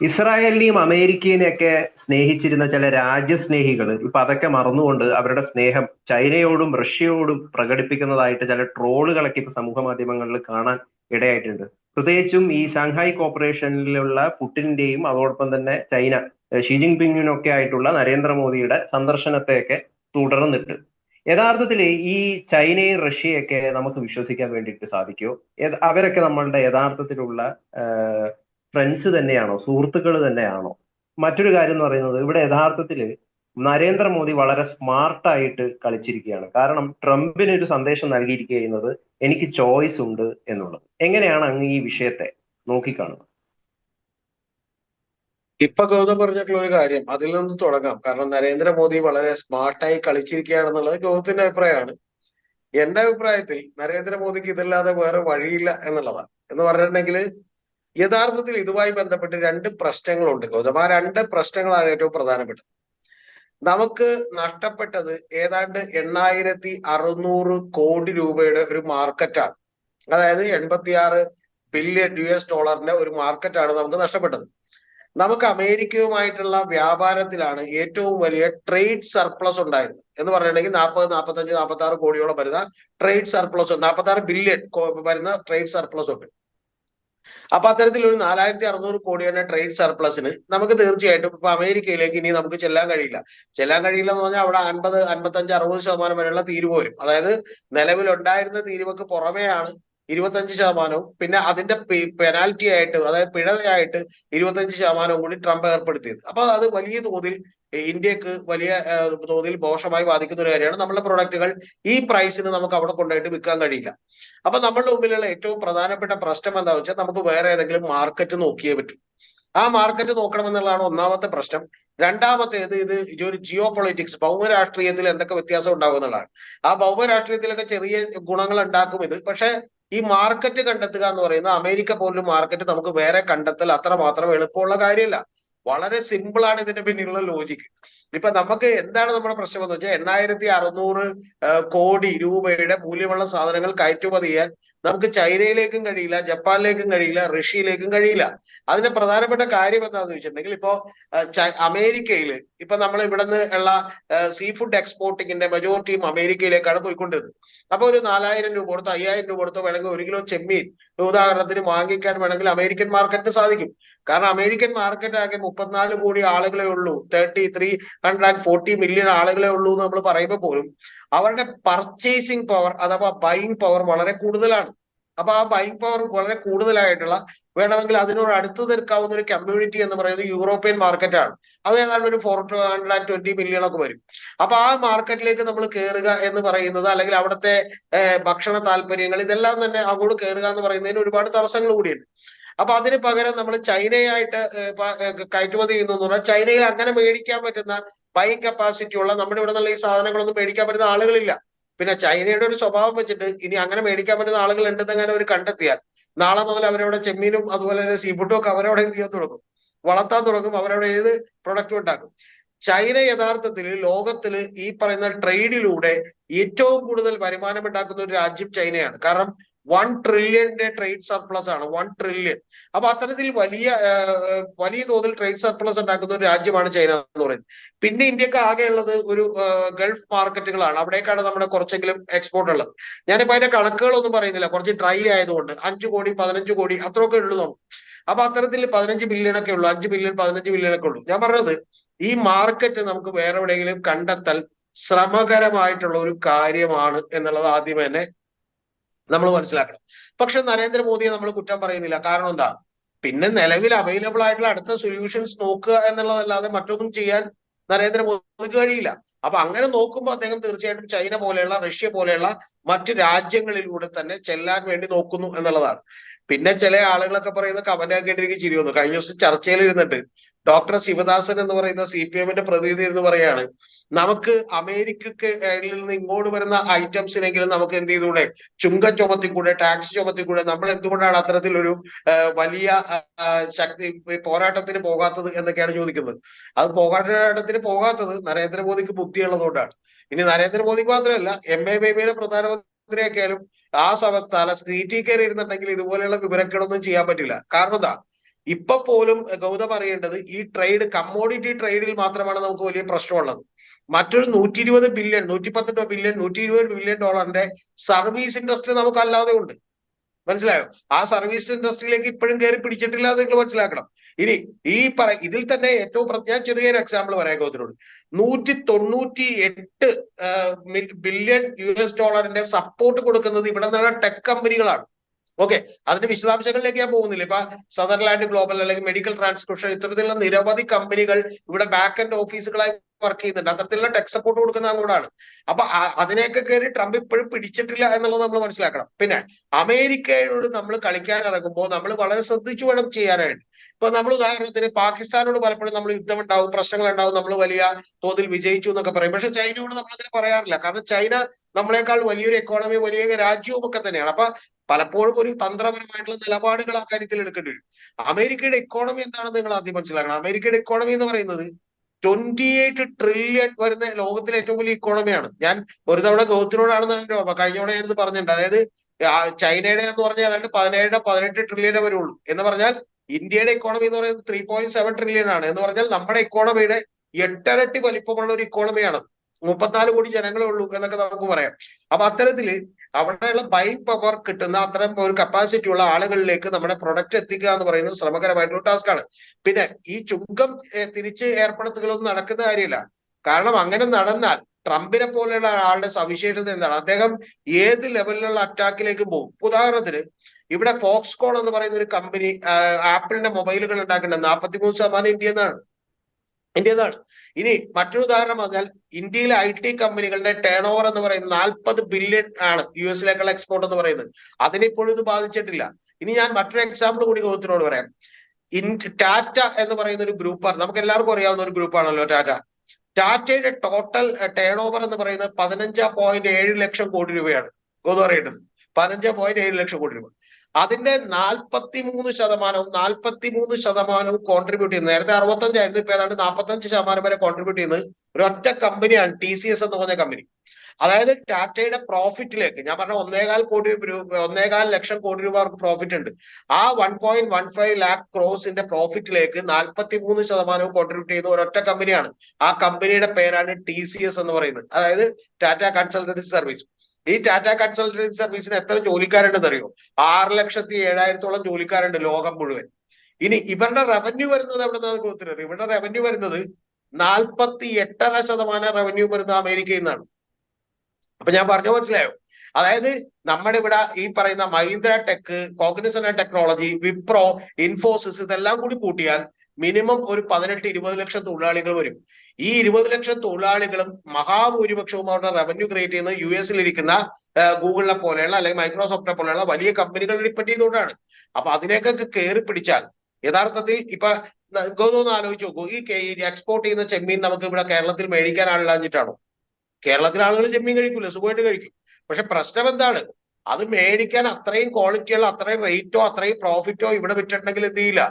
ഇസ്രായേലിനെയും അമേരിക്കയെയും ഒക്കെ സ്നേഹിച്ചിരുന്ന ചില രാജ്യസ്നേഹികൾ ഇപ്പൊ അതൊക്കെ മറന്നുകൊണ്ട് അവരുടെ സ്നേഹം ചൈനയോടും റഷ്യയോടും പ്രകടിപ്പിക്കുന്നതായിട്ട് ചില ട്രോളുകളൊക്കെ ഇപ്പൊ സമൂഹ മാധ്യമങ്ങളിൽ കാണാൻ ഇടയായിട്ടുണ്ട്. പ്രത്യേകിച്ചും ഈ ഷാങ്ഹായ് കോപ്പറേഷനിലുള്ള പുട്ടിന്റെയും അതോടൊപ്പം തന്നെ ചൈന ഷി ജിൻപിങ്ങിനും ആയിട്ടുള്ള നരേന്ദ്രമോദിയുടെ സന്ദർശനത്തെയൊക്കെ തുടർന്നിട്ട്. യഥാർത്ഥത്തിൽ ഈ ചൈനയും റഷ്യയൊക്കെ നമുക്ക് വിശ്വസിക്കാൻ വേണ്ടിയിട്ട് സാധിക്കുമോ അവരൊക്കെ നമ്മളുടെ യഥാർത്ഥത്തിലുള്ള ഫ്രണ്ട്സ് തന്നെയാണോ? സുഹൃത്തുക്കൾ തന്നെയാണോ? മറ്റൊരു കാര്യം എന്ന് പറയുന്നത് ഇവിടെ യഥാർത്ഥത്തിൽ നരേന്ദ്രമോദി വളരെ സ്മാർട്ടായിട്ട് കളിച്ചിരിക്കുകയാണ്. കാരണം ട്രംപിന് ഒരു സന്ദേശം നൽകിയിരിക്കുന്നത് എനിക്ക് ചോയ്സ് ഉണ്ട് എന്നുള്ളത്. എങ്ങനെയാണ് അങ്ങ് ഈ വിഷയത്തെ നോക്കിക്കാണുന്നത്? ഇപ്പൊ ഗൗതം പറഞ്ഞിട്ടുള്ള ഒരു കാര്യം അതിൽ നിന്ന് തുടങ്ങാം. കാരണം നരേന്ദ്രമോദി വളരെ സ്മാർട്ടായി കളിച്ചിരിക്കുകയാണെന്നുള്ളത് ഗൗതത്തിന്റെ അഭിപ്രായമാണ്. എന്റെ അഭിപ്രായത്തിൽ നരേന്ദ്രമോദിക്ക് ഇതല്ലാതെ വേറെ വഴിയില്ല എന്നുള്ളതാണ്. എന്ന് പറഞ്ഞിട്ടുണ്ടെങ്കിൽ യഥാർത്ഥത്തിൽ ഇതുമായി ബന്ധപ്പെട്ട് രണ്ട് പ്രശ്നങ്ങളുണ്ട് ഗൗതം ആ രണ്ട് പ്രശ്നങ്ങളാണ് ഏറ്റവും പ്രധാനപ്പെട്ടത്. നമുക്ക് നഷ്ടപ്പെട്ടത് ഏതാണ്ട് എണ്ണായിരത്തി അറുന്നൂറ് കോടി രൂപയുടെ ഒരു മാർക്കറ്റാണ്. അതായത് എൺപത്തിയാറ് ബില്യൺ യു എസ് ഡോളറിന്റെ ഒരു മാർക്കറ്റാണ് നമുക്ക് നഷ്ടപ്പെട്ടത്. നമുക്ക് അമേരിക്കയുമായിട്ടുള്ള വ്യാപാരത്തിലാണ് ഏറ്റവും വലിയ ട്രേഡ് സർപ്ലസ് ഉണ്ടായിരുന്നത്. എന്ന് പറഞ്ഞിട്ടുണ്ടെങ്കിൽ നാൽപ്പത് നാൽപ്പത്തഞ്ച് നാൽപ്പത്തി ആറ് കോടിയോളം വരുന്ന ട്രേഡ് സർപ്ലസ് നാൽപ്പത്തി ആറ് ബില്യൺ വരുന്ന ട്രേഡ് സർപ്ലസ് ഉണ്ട്. അപ്പൊ അത്തരത്തിൽ ഒരു നാലായിരത്തി അറുന്നൂറ് കോടിയുടെ ട്രേഡ് സർപ്ലസിന് നമുക്ക് തീർച്ചയായിട്ടും ഇപ്പൊ അമേരിക്കയിലേക്ക് ഇനി നമുക്ക് ചെല്ലാൻ കഴിയില്ല. ചെല്ലാൻ കഴിയില്ല എന്ന് പറഞ്ഞാൽ അവിടെ അൻപത് അൻപത്തഞ്ച് അറുപത് ശതമാനം വരെയുള്ള തീരുവ വരും അതായത് നിലവിലുണ്ടായിരുന്ന തീരുവക്ക് പുറമെയാണ്. ഇരുപത്തഞ്ച് ശതമാനവും. പിന്നെ അതിന്റെ പെനാൽറ്റി ആയിട്ട് അതായത് പിഴയായിട്ട് ഇരുപത്തഞ്ച് ശതമാനവും കൂടി ട്രംപ് ഏർപ്പെടുത്തിയത്. അപ്പൊ അത് വലിയ തോതിൽ ഇന്ത്യയ്ക്ക് വലിയ തോതിൽ ദോഷമായി ബാധിക്കുന്ന ഒരു കാര്യമാണ്. നമ്മുടെ പ്രൊഡക്റ്റുകൾ ഈ പ്രൈസിന് നമുക്ക് അവിടെ കൊണ്ടുപോയിട്ട് വിൽക്കാൻ കഴിയില്ല. അപ്പൊ നമ്മളുടെ മുമ്പിലുള്ള ഏറ്റവും പ്രധാനപ്പെട്ട പ്രശ്നം എന്താണെന്ന് വെച്ചാൽ നമുക്ക് വേറെ ഏതെങ്കിലും മാർക്കറ്റ് നോക്കിയേ പറ്റൂ. ആ മാർക്കറ്റ് നോക്കണമെന്നുള്ളതാണ് ഒന്നാമത്തെ പ്രശ്നം. രണ്ടാമത്തേത് ഇത് ഒരു ജിയോ പൊളിറ്റിക്സ് ഭൗമരാഷ്ട്രീയത്തിൽ എന്തൊക്കെ വ്യത്യാസം ഉണ്ടാകും എന്നുള്ളതാണ്. ആ ഭൗമരാഷ്ട്രീയത്തിലൊക്കെ ചെറിയ ഗുണങ്ങൾ ഉണ്ടാക്കും ഇത്. പക്ഷെ ഈ മാർക്കറ്റ് കണ്ടെത്തുക എന്ന് പറയുന്നത് അമേരിക്ക പോലും മാർക്കറ്റ് നമുക്ക് വേറെ കണ്ടെത്തൽ അത്ര മാത്രം എളുപ്പമുള്ള കാര്യമല്ല. വളരെ സിമ്പിൾ ആണ് ഇതിന്റെ പിന്നിലുള്ള ലോജിക്ക് ഇപ്പൊ നമുക്ക് എന്താണ് നമ്മുടെ പ്രശ്നം എന്ന് വെച്ചാൽ എണ്ണായിരത്തി അറുന്നൂറ് കോടി രൂപയുടെ മൂല്യമുള്ള സാധനങ്ങൾ കയറ്റുമതി ചെയ്യാൻ നമുക്ക് ചൈനയിലേക്കും കഴിയില്ല ജപ്പാനിലേക്കും കഴിയില്ല റഷ്യയിലേക്കും കഴിയില്ല. അതിന്റെ പ്രധാനപ്പെട്ട കാര്യം എന്താണെന്ന് ചോദിച്ചിട്ടുണ്ടെങ്കിൽ ഇപ്പോ അമേരിക്കയിൽ ഇപ്പൊ നമ്മൾ ഇവിടുന്ന് ഉള്ള സീ ഫുഡ് എക്സ്പോർട്ടിങ്ങിന്റെ മെജോറിറ്റിയും അമേരിക്കയിലേക്കാണ് പോയിക്കൊണ്ടിരുന്നത്. അപ്പൊ ഒരു നാലായിരം രൂപ കൊടുത്തോ അയ്യായിരം രൂപ കൊടുത്തോ വേണമെങ്കിൽ ഒരു കിലോ ചെമ്മീൻ ഉദാഹരണത്തിന് വാങ്ങിക്കാൻ വേണമെങ്കിൽ അമേരിക്കൻ മാർക്കറ്റിന് സാധിക്കും. കാരണം അമേരിക്കൻ മാർക്കറ്റ് ആകെ മുപ്പത്തിനാല് കോടി ആളുകളെ ഉള്ളൂ. Thirty three hundred and forty million ആളുകളെ ഉള്ളൂ എന്ന് നമ്മൾ പറയുമ്പോൾ പോലും അവരുടെ പർച്ചേസിങ് പവർ അഥവാ ബൈങ് പവർ വളരെ കൂടുതലാണ്. അപ്പൊ ആ ബൈങ് പവർ വളരെ കൂടുതലായിട്ടുള്ള വേണമെങ്കിൽ അതിനോട് അടുത്ത് നിൽക്കാവുന്ന ഒരു കമ്മ്യൂണിറ്റി എന്ന് പറയുന്നത് യൂറോപ്യൻ മാർക്കറ്റാണ് അത് ഏതാണ്ട് ഒരു four hundred and twenty million ഒക്കെ വരും. അപ്പൊ ആ മാർക്കറ്റിലേക്ക് നമ്മൾ കയറുക എന്ന് പറയുന്നത് അല്ലെങ്കിൽ അവിടുത്തെ ഭക്ഷണ താല്പര്യങ്ങൾ ഇതെല്ലാം തന്നെ അങ്ങോട്ട് കയറുക എന്ന് പറയുന്നതിന് ഒരുപാട് തടസ്സങ്ങൾ കൂടിയുണ്ട്. അപ്പൊ അതിന് പകരം നമ്മൾ ചൈനയായിട്ട് കയറ്റുമതി ചെയ്യുന്നു എന്ന് പറഞ്ഞാൽ ചൈനയിൽ അങ്ങനെ മേടിക്കാൻ പറ്റുന്ന ബൈങ് കപ്പാസിറ്റി ഉള്ള നമ്മുടെ ഇവിടെ നിന്നുള്ള ഈ സാധനങ്ങളൊന്നും മേടിക്കാൻ പറ്റുന്ന ആളുകളില്ല. പിന്നെ ചൈനയുടെ ഒരു സ്വഭാവം വെച്ചിട്ട് ഇനി അങ്ങനെ മേടിക്കാൻ പറ്റുന്ന ആളുകൾ ഉണ്ടെന്ന് അങ്ങനെ അവർ കണ്ടെത്തിയാൽ നാളെ മുതൽ അവരവിടെ ചെമ്മീനും അതുപോലെ തന്നെ സീ ഫുഡും ഒക്കെ അവരവിടെ എന്ത് ചെയ്യാൻ തുടങ്ങും? വളർത്താൻ തുടങ്ങും. അവരവിടെ ഏത് പ്രൊഡക്റ്റും ഉണ്ടാക്കും? ചൈന യഥാർത്ഥത്തിൽ ലോകത്തിൽ ഈ പറയുന്ന ട്രേഡിലൂടെ ഏറ്റവും കൂടുതൽ വരുമാനം ഉണ്ടാക്കുന്ന ഒരു രാജ്യം ചൈനയാണ്. കാരണം വൺ ട്രില്യന്റെ ട്രേഡ് സർപ്ലസ് ആണ്. വൺ ട്രില്യൺ അപ്പൊ അത്തരത്തിൽ വലിയ വലിയ തോതിൽ ട്രേഡ് സർപ്ലസ് ഉണ്ടാക്കുന്ന ഒരു രാജ്യമാണ് ചൈന എന്ന് പറയുന്നത്. പിന്നെ ഇന്ത്യയ്ക്ക് ആകെയുള്ളത് ഒരു ഗൾഫ് മാർക്കറ്റുകളാണ്. അവിടേക്കാണ് നമ്മുടെ കുറച്ചെങ്കിലും എക്സ്പോർട്ട് ഉള്ളത്. ഞാനിപ്പോ അതിന്റെ കണക്കുകളൊന്നും പറയുന്നില്ല. കുറച്ച് ഡ്രൈ ആയതുകൊണ്ട് അഞ്ചു കോടി പതിനഞ്ച് കോടി അത്രയൊക്കെ ഉള്ളൂ അപ്പൊ അത്തരത്തിൽ പതിനഞ്ച് ബില്യൺ ഒക്കെ ഉള്ളൂ. അഞ്ച് ബില്യൺ പതിനഞ്ച് ബില്യൺ ഒക്കെ ഉള്ളൂ. ഞാൻ പറഞ്ഞത് ഈ മാർക്കറ്റ് നമുക്ക് വേറെ എവിടെയെങ്കിലും കണ്ടെത്തൽ ശ്രമകരമായിട്ടുള്ള ഒരു കാര്യമാണ് എന്നുള്ളത് ആദ്യം തന്നെ നമ്മൾ മനസ്സിലാക്കണം. പക്ഷെ നരേന്ദ്രമോദിയെ നമ്മൾ കുറ്റം പറയുന്നില്ല. കാരണം എന്താ? പിന്നെ നിലവിൽ അവൈലബിൾ ആയിട്ടുള്ള അടുത്ത സൊല്യൂഷൻസ് നോക്കുക എന്നുള്ളതല്ലാതെ മറ്റൊന്നും ചെയ്യാൻ നരേന്ദ്രമോദിക്ക് കഴിയില്ല. അപ്പൊ അങ്ങനെ നോക്കുമ്പോൾ അദ്ദേഹം തീർച്ചയായിട്ടും ചൈന പോലെയുള്ള റഷ്യ പോലെയുള്ള മറ്റു രാജ്യങ്ങളിലൂടെ തന്നെ ചെല്ലാൻ വേണ്ടി നോക്കുന്നു എന്നുള്ളതാണ്. പിന്നെ ചില ആളുകളൊക്കെ പറയുന്ന കമന്റ് കേട്ടിരിക്കും ചിരി വന്നു. കഴിഞ്ഞ ദിവസം ചർച്ചയിൽ ഇരുന്നിട്ട് ഡോക്ടർ ശിവദാസൻ എന്ന് പറയുന്ന സി പി എമ്മിന്റെ പ്രതിനിധി എന്ന് പറയാണ് നമുക്ക് അമേരിക്കക്ക് നിന്ന് ഇങ്ങോട്ട് വരുന്ന ഐറ്റംസിനെങ്കിലും നമുക്ക് എന്ത് ചെയ്തുകൂടെ? ചുങ്കം ചുമത്തിക്കൂടെ? ടാക്സ് ചുമത്തിക്കൂടെ? നമ്മൾ എന്തുകൊണ്ടാണ് അത്തരത്തിലൊരു വലിയ ശക്തി പോരാട്ടത്തിന് പോകാത്തത് എന്നൊക്കെയാണ് ചോദിക്കുന്നത്. അത് പോരാട്ടത്തിന് പോകാത്തത് നരേന്ദ്രമോദിക്ക് ബുദ്ധിയുള്ളതുകൊണ്ടാണ്. ഇനി നരേന്ദ്രമോദിക്ക് മാത്രമല്ല എം എ ബേബിയുടെ പ്രധാനമന്ത്രിയൊക്കെയാലും ആ സമയത്ത് സീറ്റിൽ കയറി ഇരുന്നുണ്ടെങ്കിൽ ഇതുപോലെയുള്ള വിവരക്കേടൊന്നും ചെയ്യാൻ പറ്റില്ല. കാരണം എന്താ? ഇപ്പൊ പോലും ഗൗതം അറിയേണ്ടത് ഈ ട്രേഡ് കമ്മോഡിറ്റി ട്രേഡിൽ മാത്രമാണ് നമുക്ക് വലിയ പ്രശ്നമുള്ളത്. മറ്റൊരു നൂറ്റി ഇരുപത് ബില്യൺ നൂറ്റി പത്തെട്ട് ബില്യൺ നൂറ്റി ഇരുപത് ബില്യൺ ഡോളറിന്റെ സർവീസ് ഇൻഡസ്ട്രി നമുക്ക് അല്ലാതെ ഉണ്ട് മനസ്സിലായോ? ആ സർവീസ് ഇൻഡസ്ട്രിയിലേക്ക് ഇപ്പോഴും കയറി പിടിച്ചിട്ടില്ല നിങ്ങൾ മനസ്സിലാക്കണം. ഇനി ഈ പറ ഇതിൽ തന്നെ ഏറ്റവും ഞാൻ ചെറിയൊരു എക്സാമ്പിൾ പറയാം ഗൗതനോട് നൂറ്റി തൊണ്ണൂറ്റി എട്ട് ബില്യൺ യു എസ് ഡോളറിന്റെ സപ്പോർട്ട് കൊടുക്കുന്നത് ഇവിടെ നിന്നുള്ള ടെക് കമ്പനികളാണ് ഓക്കെ അതിന്റെ വിശദാംശങ്ങളിലേക്ക് ഞാൻ പോകുന്നില്ല. ഇപ്പൊ സദർലാൻഡ് ഗ്ലോബൽ അല്ലെങ്കിൽ മെഡിക്കൽ ട്രാൻസ്ക്രിപ്ഷൻ ഇത്തരത്തിലുള്ള നിരവധി കമ്പനികൾ ഇവിടെ ബാക്ക് എൻഡ് ഓഫീസുകളായി വർക്ക് ചെയ്യുന്നുണ്ട് അത്തരത്തിലുള്ള ടെക് സപ്പോർട്ട് കൊടുക്കുന്ന അങ്ങോട്ടാണ് അപ്പൊ അതിനെയൊക്കെ കയറി ട്രംപ് ഇപ്പോഴും പിടിച്ചിട്ടില്ല എന്നുള്ളത് നമ്മൾ മനസ്സിലാക്കണം. പിന്നെ അമേരിക്കയോട് നമ്മൾ കളിക്കാൻ ഇറങ്ങുമ്പോൾ നമ്മൾ വളരെ ശ്രദ്ധിച്ചു വേണം ചെയ്യാനായിട്ട്. ഇപ്പൊ നമ്മൾ ഉദാഹരണത്തിന് പാകിസ്ഥാനോട് പലപ്പോഴും നമ്മൾ യുദ്ധം ഉണ്ടാവും പ്രശ്നങ്ങൾ ഉണ്ടാവും നമ്മൾ വലിയ തോതിൽ വിജയിച്ചു എന്നൊക്കെ പറയും. പക്ഷെ ചൈനയോട് നമ്മൾ അങ്ങനെ പറയാറില്ല. കാരണം ചൈന നമ്മളെക്കാൾ വലിയൊരു എക്കോണമി വലിയ രാജ്യവും ഒക്കെ തന്നെയാണ്. അപ്പൊ പലപ്പോഴും ഒരു തന്ത്രപരമായിട്ടുള്ള നിലപാടുകൾ ആ കാര്യത്തിൽ എടുക്കേണ്ടി വരും. അമേരിക്കയുടെ ഇക്കോണമി എന്താണെന്ന് നിങ്ങൾ ആദ്യം മനസ്സിലാക്കണം. അമേരിക്കയുടെ ഇക്കോണമി എന്ന് പറയുന്നത് ട്വന്റി എയ്റ്റ് ട്രില്യൺ വരുന്ന ലോകത്തിലെ ഏറ്റവും വലിയ ഇക്കോണമിയാണ് ഞാൻ ഒരു തവണ ഓർമ്മ കഴിഞ്ഞ തവണ ഞാനിത് പറഞ്ഞിട്ടുണ്ട്. അതായത് ചൈനയുടെ എന്ന് പറഞ്ഞാൽ അതായത് പതിനേഴ് പതിനെട്ട് വരെ ഉള്ളൂ എന്ന് പറഞ്ഞാൽ ഇന്ത്യയുടെ ഇക്കോണമി എന്ന് പറയുന്നത് ത്രീ പോയിന്റ് സെവൻ ട്രില്യൺ ആണ്. എന്ന് പറഞ്ഞാൽ നമ്മുടെ ഇക്കോണമിയുടെ എട്ടരട്ടി വലിപ്പമുള്ള ഒരു ഇക്കോണമിയാണ് മുപ്പത്തിനാല് കോടി ജനങ്ങളേ ഉള്ളൂ എന്നൊക്കെ നമുക്ക് പറയാം. അപ്പൊ അത്തരത്തിൽ അവിടെയുള്ള ബൈ പവർ കിട്ടുന്ന അത്തരം ഒരു കപ്പാസിറ്റി ഉള്ള ആളുകളിലേക്ക് നമ്മുടെ പ്രൊഡക്റ്റ് എത്തിക്കുക എന്ന് പറയുന്നത് ശ്രമകരമായിട്ടുള്ള ടാസ്ക് ആണ്. പിന്നെ ഈ ചുങ്കം തിരിച്ച് ഏർപ്പെടുത്തുകളൊന്നും നടക്കുന്ന കാര്യമില്ല. കാരണം അങ്ങനെ നടന്നാൽ ട്രംപിനെ പോലെയുള്ള ആളുടെ സവിശേഷത എന്താണ്? അദ്ദേഹം ഏത് ലെവലിലുള്ള അറ്റാക്കിലേക്ക് പോകും? ഉദാഹരണത്തിന് ഇവിടെ ഫോക്സ്കോൺ എന്ന് പറയുന്ന ഒരു കമ്പനി ആപ്പിളിന്റെ മൊബൈലുകൾ ഉണ്ടാക്കുന്നുണ്ട്. നാൽപ്പത്തിമൂന്ന് ശതമാനം ഇന്ത്യയിൽ എന്നാണ് ഇന്ത്യ എന്നാണ് ഇനി മറ്റൊരു ഉദാഹരണം പറഞ്ഞാൽ ഇന്ത്യയിലെ ഐ ടി കമ്പനികളുടെ ടേൺ ഓവർ എന്ന് പറയുന്നത് നാൽപ്പത് ബില്യൺ ആണ് യു എസിലേക്കുള്ള എക്സ്പോർട്ട് എന്ന് പറയുന്നത്. അതിനിപ്പോഴും ഇത് ബാധിച്ചിട്ടില്ല. ഇനി ഞാൻ മറ്റൊരു എക്സാമ്പിൾ കൂടി ഗൗതത്തിനോട് പറയാം. ഇൻ ടാറ്റ എന്ന് പറയുന്ന ഒരു ഗ്രൂപ്പാണ് നമുക്ക് എല്ലാവർക്കും അറിയാവുന്ന ഒരു ഗ്രൂപ്പാണല്ലോ ടാറ്റ. ടാറ്റയുടെ ടോട്ടൽ ടേൺ ഓവർ എന്ന് പറയുന്നത് പതിനഞ്ച് പോയിന്റ് ഏഴ് ലക്ഷം കോടി രൂപയാണ്. ഗോതു അറിയേണ്ടത് പതിനഞ്ച് പോയിന്റ് ഏഴ് ലക്ഷം കോടി രൂപ. അതിന്റെ നാൽപ്പത്തി മൂന്ന് ശതമാനവും നാൽപ്പത്തി മൂന്ന് ശതമാനവും കോൺട്രിബ്യൂട്ട് ചെയ്യുന്നത് നേരത്തെ അറുപത്തഞ്ചായിരുന്നു ഇപ്പൊ ഏതാണ്ട് നാൽപ്പത്തഞ്ച് ശതമാനം വരെ കോൺട്രിബ്യൂട്ട് ചെയ്യുന്നത് ഒരൊറ്റ കമ്പനിയാണ് ടി സി എസ് എന്ന് പറഞ്ഞ കമ്പനി അതായത് ടാറ്റയുടെ പ്രോഫിറ്റിലേക്ക് ഞാൻ പറഞ്ഞ ഒന്നേകാൽ കോടി രൂപ ഒന്നേകാൽ ലക്ഷം കോടി രൂപ അവർക്ക് പ്രോഫിറ്റ് ഉണ്ട്. ആ one point one five lakh ക്രോസിന്റെ പ്രോഫിറ്റിലേക്ക് നാൽപ്പത്തി മൂന്ന് ശതമാനവും കോൺട്രിബ്യൂട്ട് ചെയ്യുന്ന ഒരൊറ്റ കമ്പനിയാണ് ആ കമ്പനിയുടെ പേരാണ് ടി സി എസ് എന്ന് പറയുന്നത്. അതായത് ടാറ്റ കൺസൾട്ടൻസി സർവീസ് ഈ ടാറ്റ കൺസൾട്ടൻസി സർവീസിന് എത്ര ജോലിക്കാരുണ്ടെന്ന് അറിയോ ആറ് ലക്ഷത്തി ഏഴായിരത്തോളം ജോലിക്കാരുണ്ട് ലോകം മുഴുവൻ. ഇനി ഇവരുടെ റവന്യൂ വരുന്നത് എവിടെ നിന്നാണ് ഇവരുടെ റവന്യൂ വരുന്നത് നാൽപ്പത്തി എട്ടര ശതമാനം റവന്യൂ വരുന്നത് അമേരിക്കയിൽ നിന്നാണ്. അപ്പൊ ഞാൻ പറഞ്ഞു മനസ്സിലായോ? അതായത് നമ്മുടെ ഇവിടെ ഈ പറയുന്ന മഹീന്ദ്ര ടെക് കോഗ്നിസന്റ് ടെക്നോളജി വിപ്രോ ഇൻഫോസിസ് ഇതെല്ലാം കൂടി കൂട്ടിയാൽ മിനിമം ഒരു പതിനെട്ട് ഇരുപത് ലക്ഷം തൊഴിലാളികൾ വരും. ഈ ഇരുപത് ലക്ഷം തൊഴിലാളികളും മഹാഭൂരിപക്ഷവും അവരുടെ റവന്യൂ ക്രിയേറ്റ് ചെയ്യുന്നത് യു എസിൽ ഇരിക്കുന്ന ഗൂഗിളിനെ പോലെയുള്ള അല്ലെങ്കിൽ മൈക്രോസോഫ്റ്റിനെ പോലെയുള്ള വലിയ കമ്പനികൾ ഡിപ്പെൻഡ് ചെയ്തുകൊണ്ടാണ്. അപ്പൊ അതിനേക്കൊക്കെ കയറി പിടിച്ചാൽ യഥാർത്ഥത്തിൽ ഇപ്പൊ ഗൗതം ആലോചിച്ച് നോക്കൂ. ഈ എക്സ്പോർട്ട് ചെയ്യുന്ന ചെമ്മീൻ നമുക്ക് ഇവിടെ കേരളത്തിൽ മേടിക്കാൻ ആളില്ലാഞ്ഞിട്ടാണോ കേരളത്തിലെ ആളുകൾ ചെമ്മീൻ കഴിക്കൂല സുഖമായിട്ട് കഴിക്കും. പക്ഷെ പ്രശ്നം എന്താണ്? അത് മേടിക്കാൻ അത്രയും ക്വാളിറ്റിയുള്ള അത്രയും റേറ്റോ അത്രയും പ്രോഫിറ്റോ ഇവിടെ വിറ്റിട്ടുണ്ടെങ്കിൽ എന്ത് ചെയ്യില്ല?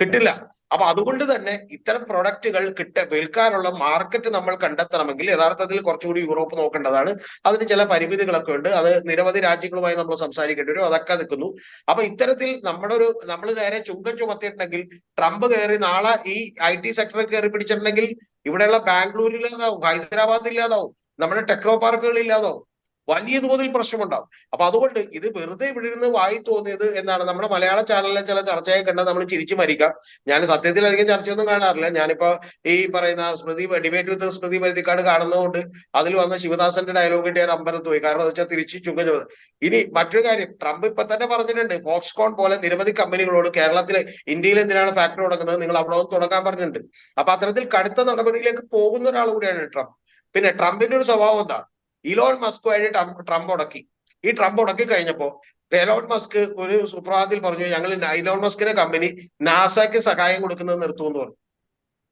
കിട്ടില്ല. അപ്പൊ അതുകൊണ്ട് തന്നെ ഇത്തരം പ്രൊഡക്റ്റുകൾ കിട്ട വിൽക്കാനുള്ള മാർക്കറ്റ് നമ്മൾ കണ്ടെത്തണമെങ്കിൽ യഥാർത്ഥത്തിൽ കുറച്ചുകൂടി യൂറോപ്പ് നോക്കേണ്ടതാണ്. അതിന് ചില പരിമിതികളൊക്കെ ഉണ്ട്. അത് നിരവധി രാജ്യങ്ങളുമായി നമ്മൾ സംസാരിക്കേണ്ടി വരും. അതൊക്കെ നിൽക്കുന്നു. അപ്പൊ ഇത്തരത്തിൽ നമ്മുടെ ഒരു നമ്മൾ നേരെ ചുങ്കം ചുമത്തിയിട്ടുണ്ടെങ്കിൽ ട്രംപ് കയറി നാളെ ഈ ഐ ടി സെക്ടറിൽ കയറി പിടിച്ചിട്ടുണ്ടെങ്കിൽ ഇവിടെയുള്ള ബാംഗ്ലൂരിൽ ഇല്ലാതാവും ഹൈദരാബാദിൽ ഇല്ലാതാവും നമ്മുടെ ടെക്നോ പാർക്കുകൾ ഇല്ലാതാവും. വലിയ തോതിൽ പ്രശ്നമുണ്ടാവും. അപ്പൊ അതുകൊണ്ട് ഇത് വെറുതെ ഇവിടെ ഇരുന്ന് വായി തോന്നിയത് എന്നാണ് നമ്മുടെ മലയാള ചാനലിലെ ചില ചർച്ചയെ കണ്ടാൽ നമ്മൾ ചിരിച്ചു മരിക്കാം. ഞാൻ സത്യത്തിൽ അധികം ചർച്ചയൊന്നും കാണാറില്ല. ഞാനിപ്പോ ഈ പറയുന്ന സ്മൃതി ഡിബേറ്റ് വിത്ത് സ്മൃതി പരുത്തിക്കാട് കാണുന്നതുകൊണ്ട് അതിൽ വന്ന ശിവദാസന്റെ ഡയലോഗ് കിട്ടിയ അമ്പലത്ത് പോയി. കാരണം വെച്ചാൽ തിരിച്ചു ചുങ്കം ഇനി മറ്റൊരു കാര്യം ട്രംപ് ഇപ്പൊ തന്നെ പറഞ്ഞിട്ടുണ്ട് ഫോക്സ്കോൺ പോലെ നിരവധി കമ്പനികളോട് കേരളത്തിലെ ഇന്ത്യയിൽ എന്തിനാണ് ഫാക്ടറി തുടങ്ങുന്നത് നിങ്ങൾ അവിടെ തുടങ്ങാൻ പറഞ്ഞിട്ടുണ്ട്. അപ്പൊ അത്തരത്തിൽ കടുത്ത നടപടിയിലേക്ക് പോകുന്ന ഒരാൾ കൂടിയാണ് ട്രംപ്. പിന്നെ ട്രംപിന്റെ ഒരു സ്വഭാവം എന്താ? ഇലോൺ മസ്ക് ട്രംപ് ട്രംപ് ഉടക്കി. ഈ ട്രംപ് ഉടക്കി കഴിഞ്ഞപ്പോ എലോൺ മസ്ക് ഒരു സുപ്രഭാതത്തിൽ പറഞ്ഞു ഞങ്ങൾ ഇലോൺ മസ്കിന്റെ കമ്പനി നാസയ്ക്ക് സഹായം കൊടുക്കുന്നത് നിർത്തുമെന്ന് പറഞ്ഞു.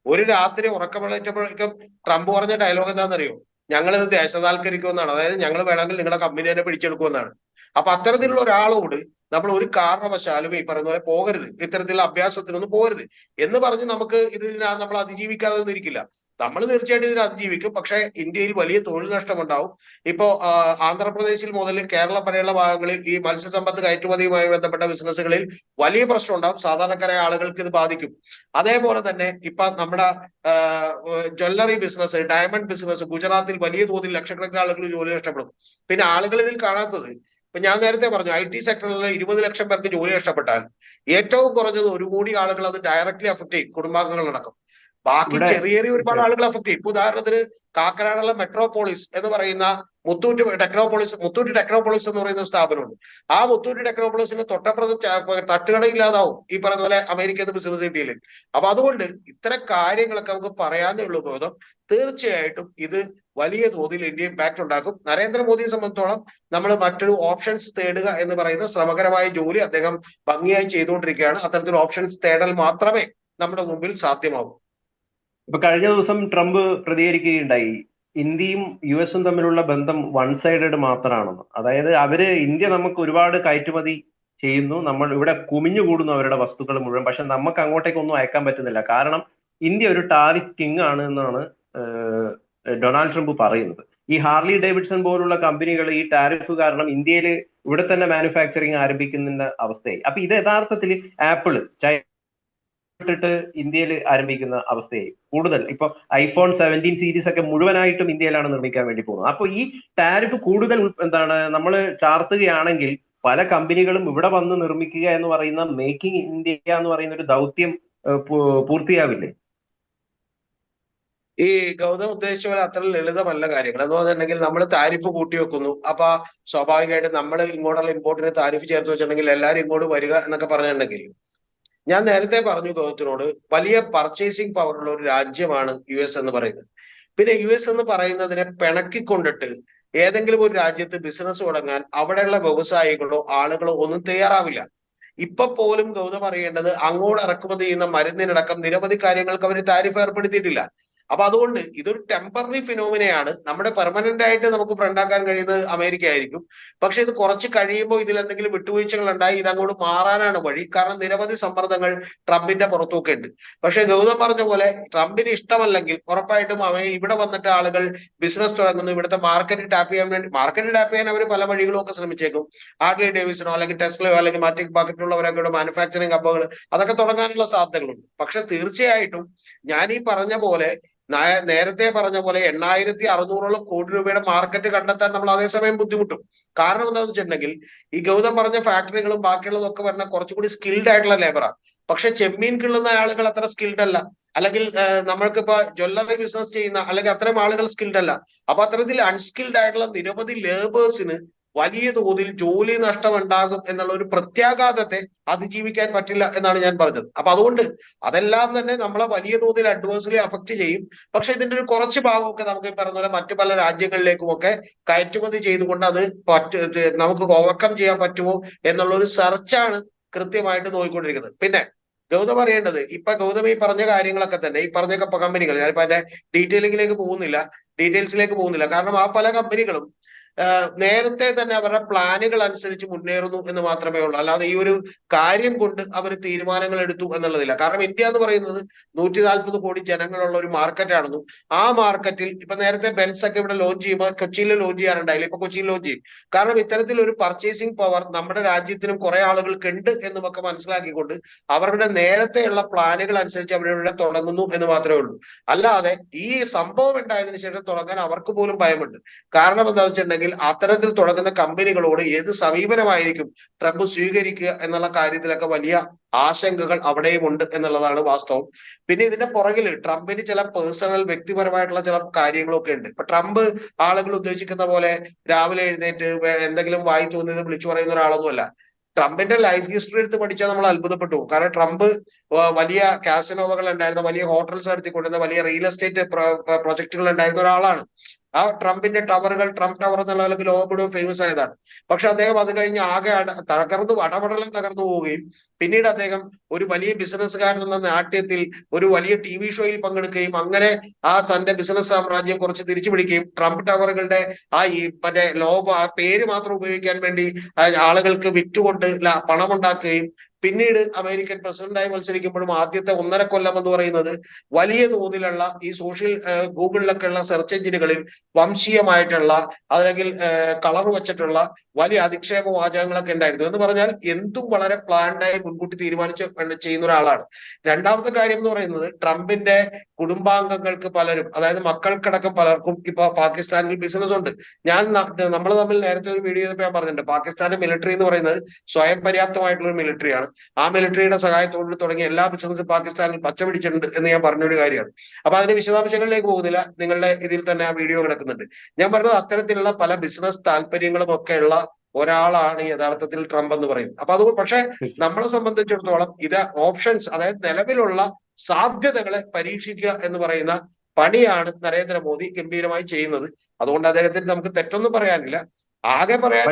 ഒരു രാത്രി ഉറക്കമിളറ്റപ്പോഴേക്കും ട്രംപ് പറഞ്ഞ ഡയലോഗ് എന്താണെന്നറിയോ? ഞങ്ങൾ ഇത് ദേശസാൽക്കരിക്കുമെന്നാണ്. അതായത് ഞങ്ങൾ വേണമെങ്കിൽ നിങ്ങളുടെ കമ്പനി തന്നെ പിടിച്ചെടുക്കുമെന്നാണ്. അപ്പൊ അത്തരത്തിലുള്ള ഒരാളോട് നമ്മൾ ഒരു കാരണവശാലും ഈ പറയുന്ന പോലെ പോകരുത്. ഇത്തരത്തിലുള്ള അഭ്യാസത്തിനൊന്നും പോകരുത്. എന്ന് പറഞ്ഞ് നമുക്ക് ഇത് നമ്മൾ അതിജീവിക്കാതെ ഒന്നിരിക്കില്ല നമ്മൾ തീർച്ചയായിട്ടും ഇതിനെ അതിജീവിക്കും. പക്ഷെ ഇന്ത്യയിൽ വലിയ തൊഴിൽ നഷ്ടമുണ്ടാവും. ഇപ്പോ ആന്ധ്രാപ്രദേശിൽ മുതൽ കേരളം വരെയുള്ള ഭാഗങ്ങളിൽ ഈ മത്സ്യസമ്പത്ത് കയറ്റുമതിയുമായി ബന്ധപ്പെട്ട ബിസിനസ്സുകളിൽ വലിയ പ്രശ്നം ഉണ്ടാവും സാധാരണക്കാരായ ആളുകൾക്ക് ഇത് ബാധിക്കും. അതേപോലെ തന്നെ ഇപ്പൊ നമ്മുടെ ജ്വല്ലറി ബിസിനസ് ഡയമണ്ട് ബിസിനസ് ഗുജറാത്തിൽ വലിയ തോതിൽ ലക്ഷക്കണക്കിന് ആളുകൾ ജോലി നഷ്ടപ്പെടും. പിന്നെ ആളുകൾ ഇതിൽ കാണാത്തത് ഇപ്പൊ ഞാൻ നേരത്തെ പറഞ്ഞു ഐ ടി സെക്ടറിൽ ഇരുപത് ലക്ഷം പേർക്ക് ജോലി നഷ്ടപ്പെട്ടാൽ ഏറ്റവും കുറഞ്ഞത് ഒരു കോടി ആളുകൾ അത് ഡയറക്ട്ലി അഫക്ട് ചെയ്യും കുടുംബാംഗങ്ങളടക്കം. ബാക്കി ചെറിയ ചെറിയ ഒരുപാട് ആളുകൾ അഫക്ട് ചെയ്യും. ഇപ്പൊ ഉദാഹരണത്തിന് കാക്കനാടുള്ള മെട്രോപോളിസ് എന്ന് പറയുന്ന മുത്തൂറ്റ് ടെക്നോപോളിസ് മുത്തൂറ്റ് ടെക്നോപോളിസ് എന്ന് പറയുന്ന സ്ഥാപനമുണ്ട്. ആ മുത്തൂറ്റ് ടെക്നോപോളിസിന് തൊട്ടപ്പുറത്ത് തട്ടുകടയില്ലാതാവും ഈ പറയുന്ന പോലെ അമേരിക്കന്ന് ബിസിനസ് ഇന്ത്യയിൽ അപ്പൊ അതുകൊണ്ട് ഇത്തരം കാര്യങ്ങളൊക്കെ നമുക്ക് പറയാനേ ഉള്ളൂ ഗൗതം. തീർച്ചയായിട്ടും ഇത് വലിയ തോതിൽ ഇന്ത്യ ഇമ്പാക്ട് ഉണ്ടാക്കും. നരേന്ദ്രമോദിയെ സംബന്ധിച്ചോളം നമ്മൾ മറ്റൊരു ഓപ്ഷൻസ് തേടുക എന്ന് പറയുന്ന ശ്രമകരമായ ജോലി അദ്ദേഹം ഭംഗിയായി ചെയ്തുകൊണ്ടിരിക്കുകയാണ്. അത്തരത്തിൽ ഓപ്ഷൻസ് തേടൽ മാത്രമേ നമ്മുടെ മുമ്പിൽ സാധ്യമാകൂ ഇപ്പൊ കഴിഞ്ഞ ദിവസം ട്രംപ് പ്രതികരിക്കുകയുണ്ടായി. ഇന്ത്യയും യു എസും തമ്മിലുള്ള ബന്ധം വൺ സൈഡഡ് മാത്രമാണെന്ന് അതായത് അവർ ഇന്ത്യ നമുക്ക് ഒരുപാട് കയറ്റുമതി ചെയ്യുന്നു. നമ്മൾ ഇവിടെ കുമിഞ്ഞു കൂടുന്നു അവരുടെ വസ്തുക്കൾ മുഴുവൻ. പക്ഷെ നമുക്ക് അങ്ങോട്ടേക്ക് ഒന്നും അയക്കാൻ പറ്റുന്നില്ല. കാരണം ഇന്ത്യ ഒരു ടാരിഫ് കിങ് ആണ് എന്നാണ് ഡൊണാൾഡ് ട്രംപ് പറയുന്നത്. ഈ ഹാർലി ഡേവിഡ്സൺ പോലുള്ള കമ്പനികൾ ഈ ടാരിഫ് കാരണം ഇന്ത്യയിൽ ഇവിടെ തന്നെ മാനുഫാക്ചറിങ് ആരംഭിക്കുന്ന അവസ്ഥയായി. അപ്പൊ ഇത് യഥാർത്ഥത്തിൽ ആപ്പിൾ ഇട്ടിട്ട് ഇന്ത്യയിൽ ആരംഭിക്കുന്ന അവസ്ഥയായി. കൂടുതൽ. ഇപ്പൊ ഐഫോൺ സെവന്റീൻ സീരീസ് ഒക്കെ മുഴുവനായിട്ടും ഇന്ത്യയിലാണ് നിർമ്മിക്കാൻ വേണ്ടി പോകുന്നത്. അപ്പൊ ഈ ടാരിഫ് കൂടുതൽ എന്താണ് നമ്മൾ ചാർത്തുകയാണെങ്കിൽ പല കമ്പനികളും ഇവിടെ വന്ന് നിർമ്മിക്കുക എന്ന് പറയുന്ന മേക്കിംഗ് ഇന്ത്യ എന്ന് പറയുന്ന ഒരു ദൗത്യം പൂർത്തിയാവില്ലേ? ഈ ഗൗതം ഉദ്ദേശിച്ച പോലെ അത്ര ലളിതമല്ല കാര്യങ്ങൾ. എന്ന് പറഞ്ഞിട്ടുണ്ടെങ്കിൽ നമ്മൾ താരിഫ് കൂട്ടി വെക്കുന്നു. അപ്പൊ സ്വാഭാവികമായിട്ട് നമ്മൾ ഇങ്ങോട്ടുള്ള ഇമ്പോർട്ടിന് താരിഫ് ചേർത്ത് വെച്ചിട്ടുണ്ടെങ്കിൽ എല്ലാവരും ഇങ്ങോട്ട് വരിക എന്നൊക്കെ പറഞ്ഞിട്ടുണ്ടെങ്കിൽ ഞാൻ നേരത്തെ പറഞ്ഞു ഗൗതത്തിനോട് വലിയ പർച്ചേസിംഗ് പവറുള്ള ഒരു രാജ്യമാണ് യു എസ് എന്ന് പറയുന്നത്. പിന്നെ യു എസ് എന്ന് പറയുന്നതിനെ പിണക്കിക്കൊണ്ടിട്ട് ഏതെങ്കിലും ഒരു രാജ്യത്ത് ബിസിനസ് തുടങ്ങാൻ അവിടെയുള്ള വ്യവസായികളോ ആളുകളോ ഒന്നും തയ്യാറാവില്ല. ഇപ്പൊ പോലും ഗൗതം അറിയേണ്ടത് അങ്ങോട്ട് ഇറക്കുമതി ചെയ്യുന്ന മരുന്നിനടക്കം നിരവധി കാര്യങ്ങൾക്ക് അവർ താരിഫ് ഏർപ്പെടുത്തിയിട്ടില്ല. അപ്പൊ അതുകൊണ്ട് ഇതൊരു ടെമ്പററി ഫിനോമിനയാണ് നമ്മുടെ പെർമനന്റ് ആയിട്ട് നമുക്ക് ഫ്രണ്ട് ആക്കാൻ കഴിയുന്നത് അമേരിക്ക ആയിരിക്കും. പക്ഷെ ഇത് കുറച്ച് കഴിയുമ്പോൾ ഇതിൽ എന്തെങ്കിലും വിട്ടുവീഴ്ചകൾ ഉണ്ടായി ഇത് അങ്ങോട്ട് മാറാനാണ് വഴി. കാരണം നിരവധി സമ്മർദ്ദങ്ങൾ ട്രംപിന്റെ പുറത്തൊക്കെ ഉണ്ട്. പക്ഷെ ഗൗതം പറഞ്ഞ പോലെ ട്രംപിന് ഇഷ്ടമല്ലെങ്കിൽ ഉറപ്പായിട്ടും അവ ഇവിടെ വന്നിട്ട് ആളുകൾ ബിസിനസ് തുടങ്ങുന്നു. ഇവിടുത്തെ മാർക്കറ്റ് ടാപ്പ് ചെയ്യാൻ വേണ്ടി മാർക്കറ്റ് ടാപ്പ് ചെയ്യാൻ അവർ പല വഴികളും ഒക്കെ ശ്രമിച്ചേക്കും. ഹാർഡ്ലി ഡേവിസിനോ അല്ലെങ്കിൽ ടെസ്ലയോ അല്ലെങ്കിൽ മറ്റു ബാക്കിയുള്ളവരൊക്കെ മാനുഫാക്ചറിങ് കമ്പനികൾ അതൊക്കെ തുടങ്ങാനുള്ള സാധ്യതകളുണ്ട്. പക്ഷെ തീർച്ചയായിട്ടും ഞാൻ ഈ പറഞ്ഞ പോലെ നേരത്തെ പറഞ്ഞ പോലെ എണ്ണായിരത്തി അറുന്നൂറോളം കോടി രൂപയുടെ മാർക്കറ്റ് കണ്ടെത്താൻ നമ്മൾ അതേസമയം ബുദ്ധിമുട്ടും. കാരണം എന്താണെന്ന് വെച്ചിട്ടുണ്ടെങ്കിൽ ഈ ഗൗതം പറഞ്ഞ ഫാക്ടറികളും ബാക്കിയുള്ളതൊക്കെ പറഞ്ഞ കുറച്ചുകൂടി സ്കിൽഡ് ആയിട്ടുള്ള ലേബറാണ് പക്ഷെ ചെമ്മീൻ കിള്ളുന്ന ആളുകൾ അത്ര സ്കിൽഡ് അല്ല. അല്ലെങ്കിൽ നമ്മൾക്കിപ്പോ ജ്വല്ലറി ബിസിനസ് ചെയ്യുന്ന അല്ലെങ്കിൽ അത്തരം ആളുകൾ സ്കിൽഡ് അല്ല. അപ്പൊ അത്തരത്തിൽ അൺസ്കിൽഡ് ആയിട്ടുള്ള നിരവധി ലേബേഴ്സിന് വലിയ തോതിൽ ജോലി നഷ്ടം ഉണ്ടാകും എന്നുള്ള ഒരു പ്രത്യാഘാതത്തെ അതിജീവിക്കാൻ പറ്റില്ല എന്നാണ് ഞാൻ പറഞ്ഞത്. അപ്പൊ അതുകൊണ്ട് അതെല്ലാം തന്നെ നമ്മളെ വലിയ തോതിൽ അഡ്വേഴ്സ്ലി അഫക്ട് ചെയ്യും. പക്ഷെ ഇതിന്റെ ഒരു കുറച്ച് ഭാഗമൊക്കെ നമുക്ക് ഈ പറഞ്ഞ പോലെ മറ്റു പല രാജ്യങ്ങളിലേക്കും ഒക്കെ കയറ്റുമതി ചെയ്തുകൊണ്ട് അത് പറ്റ നമുക്ക് ഓവർകം ചെയ്യാൻ പറ്റുമോ എന്നുള്ള ഒരു സെർച്ചാണ് കൃത്യമായിട്ട് നോക്കിക്കൊണ്ടിരിക്കുന്നത്. പിന്നെ ഗൗതം അറിയേണ്ടത് ഇപ്പൊ ഗൗതം ഈ പറഞ്ഞ കാര്യങ്ങളൊക്കെ തന്നെ ഈ പറഞ്ഞ കമ്പനികൾ ഞാനിപ്പോ അതിന്റെ ഡീറ്റെയിലിംഗിലേക്ക് പോകുന്നില്ല ഡീറ്റെയിൽസിലേക്ക് പോകുന്നില്ല. കാരണം ആ പല കമ്പനികളും നേരത്തെ തന്നെ അവരുടെ പ്ലാനുകൾ അനുസരിച്ച് മുന്നേറുന്നു എന്ന് മാത്രമേ ഉള്ളൂ. അല്ലാതെ ഈ ഒരു കാര്യം കൊണ്ട് അവർ തീരുമാനങ്ങൾ എടുത്തു എന്നുള്ളതില്ല. കാരണം ഇന്ത്യ എന്ന് പറയുന്നത് നൂറ്റി നാൽപ്പത് കോടി ജനങ്ങളുള്ള ഒരു മാർക്കറ്റ് ആണെന്നും ആ മാർക്കറ്റിൽ ഇപ്പൊ നേരത്തെ ബെൻസ് ഒക്കെ ഇവിടെ ലോഞ്ച് ചെയ്യുമ്പോൾ കൊച്ചിയിൽ ലോഞ്ച് ചെയ്യാറുണ്ടായില്ല. ഇപ്പൊ കൊച്ചിയിൽ ലോഞ്ച് ചെയ്യും. കാരണം ഇത്തരത്തിൽ ഒരു പർച്ചേസിംഗ് പവർ നമ്മുടെ രാജ്യത്തിനും കുറെ ആളുകൾക്ക് ഉണ്ട് എന്നുമൊക്കെ മനസ്സിലാക്കിക്കൊണ്ട് അവരുടെ നേരത്തെയുള്ള പ്ലാനുകൾ അനുസരിച്ച് അവരിവിടെ തുടങ്ങുന്നു എന്ന് മാത്രമേ ഉള്ളൂ. അല്ലാതെ ഈ സംഭവം ഉണ്ടായതിനു ശേഷം തുടങ്ങാൻ അവർക്ക് പോലും ഭയമുണ്ട്. കാരണം എന്താ വെച്ചിട്ടുണ്ടെങ്കിൽ അത്തരത്തിൽ തുടങ്ങുന്ന കമ്പനികളോട് ഏത് സമീപനമായിരിക്കും ട്രംപ് സ്വീകരിക്കുക എന്നുള്ള കാര്യത്തിലൊക്കെ വലിയ ആശങ്കകൾ അവിടെയും ഉണ്ട് എന്നുള്ളതാണ് വാസ്തവം. പിന്നെ ഇതിന്റെ പുറകിൽ ട്രംപിന് ചില പേഴ്സണൽ വ്യക്തിപരമായിട്ടുള്ള ചില കാര്യങ്ങളൊക്കെ ഉണ്ട്. ഇപ്പൊ ട്രംപ് ആളുകൾ ഉദ്ദേശിക്കുന്ന പോലെ രാവിലെ എഴുന്നേറ്റ് എന്തെങ്കിലും വായി തോന്നിയത് വിളിച്ചു പറയുന്ന ഒരാളൊന്നുമല്ല. ട്രംപിന്റെ ലൈഫ് ഹിസ്റ്ററി എടുത്ത് പഠിച്ചാൽ നമ്മൾ അത്ഭുതപ്പെട്ടു കാരണം ട്രംപ് വലിയ കാസിനോവകൾ ഉണ്ടായിരുന്ന വലിയ ഹോട്ടൽസ് നടത്തിക്കൊണ്ടിരുന്ന വലിയ റിയൽ എസ്റ്റേറ്റ് പ്രൊജക്ടുകൾ ഉണ്ടായിരുന്ന ഒരാളാണ്. ആ ട്രംപിന്റെ ടവറുകൾ ട്രംപ് ടവർ എന്നുള്ള അല്ലെങ്കിൽ ലോകം ഫേമസ് ആയതാണ്. പക്ഷെ അദ്ദേഹം അത് കഴിഞ്ഞ് ആകെ തകർന്നു അടപടലം തകർന്നു പോവുകയും പിന്നീട് അദ്ദേഹം ഒരു വലിയ ബിസിനസ്സുകാരൻ എന്ന നാട്യത്തിൽ ഒരു വലിയ ടി വി ഷോയിൽ പങ്കെടുക്കുകയും അങ്ങനെ ആ തന്റെ ബിസിനസ് സാമ്രാജ്യം കുറച്ച് തിരിച്ചു പിടിക്കുകയും ട്രംപ് ടവറുകളുടെ ആ ഈ മറ്റേ ലോഗോ ആ പേര് മാത്രം ഉപയോഗിക്കാൻ വേണ്ടി ആളുകൾക്ക് വിറ്റുകൊണ്ട് പണമുണ്ടാക്കുകയും പിന്നീട് അമേരിക്കൻ പ്രസിഡന്റായി മത്സരിക്കുമ്പോഴും ആദ്യത്തെ ഒന്നര കൊല്ലം എന്ന് പറയുന്നത് വലിയ തോതിലുള്ള ഈ സോഷ്യൽ ഗൂഗിളിലൊക്കെ ഉള്ള സെർച്ച് എഞ്ചിനുകളിൽ വംശീയമായിട്ടുള്ള അല്ലെങ്കിൽ കളർ വെച്ചിട്ടുള്ള വലിയ അധിക്ഷേപ വാചകങ്ങളൊക്കെ ഉണ്ടായിരുന്നു. എന്ന് പറഞ്ഞാൽ എന്തും വളരെ പ്ലാൻഡായി മുൻകൂട്ടി തീരുമാനിച്ച് ചെയ്യുന്ന ഒരാളാണ്. രണ്ടാമത്തെ കാര്യം എന്ന് പറയുന്നത് ട്രംപിന്റെ കുടുംബാംഗങ്ങൾക്ക് പലരും അതായത് മക്കൾക്കടക്കം പലർക്കും ഇപ്പൊ പാകിസ്ഥാനിൽ ബിസിനസ് ഉണ്ട്. ഞാൻ നമ്മൾ തമ്മിൽ നേരത്തെ ഒരു വീഡിയോ ചെയ്തപ്പോൾ ഞാൻ പറഞ്ഞിട്ടുണ്ട് പാകിസ്ഥാന്റെ മിലിറ്ററി എന്ന് പറയുന്നത് സ്വയം പര്യാപ്തമായിട്ടുള്ള ഒരു മിലിറ്ററിയാണ് ആ മിലിറ്ററിയുടെ സഹായത്തോട് തുടങ്ങിയ എല്ലാ ബിസിനസ്സും പാകിസ്ഥാനിൽ പച്ചപിടിച്ചിട്ടുണ്ട് എന്ന് ഞാൻ പറഞ്ഞൊരു കാര്യമാണ്. അപ്പൊ അതിന്റെ വിശദാംശങ്ങളിലേക്ക് പോകുന്നില്ല. നിങ്ങളുടെ ഇതിൽ തന്നെ ആ വീഡിയോ കിടക്കുന്നുണ്ട്. ഞാൻ പറഞ്ഞത് അത്തരത്തിലുള്ള പല ബിസിനസ് താല്പര്യങ്ങളും ഒക്കെ ഉള്ള ഒരാളാണ് യഥാർത്ഥത്തിൽ ട്രംപ് എന്ന് പറയുന്നത്. അപ്പൊ അതുകൊണ്ട് പക്ഷെ നമ്മളെ സംബന്ധിച്ചിടത്തോളം ഇത് ഓപ്ഷൻസ് അതായത് നിലവിലുള്ള സാധ്യതകളെ പരീക്ഷിക്കുക എന്ന് പറയുന്ന പണിയാണ് നരേന്ദ്രമോദി ഗംഭീരമായി ചെയ്യുന്നത്. അതുകൊണ്ട് അദ്ദേഹത്തിന് നമുക്ക് തെറ്റൊന്നും പറയാനില്ല. ആകെ പറയാൻ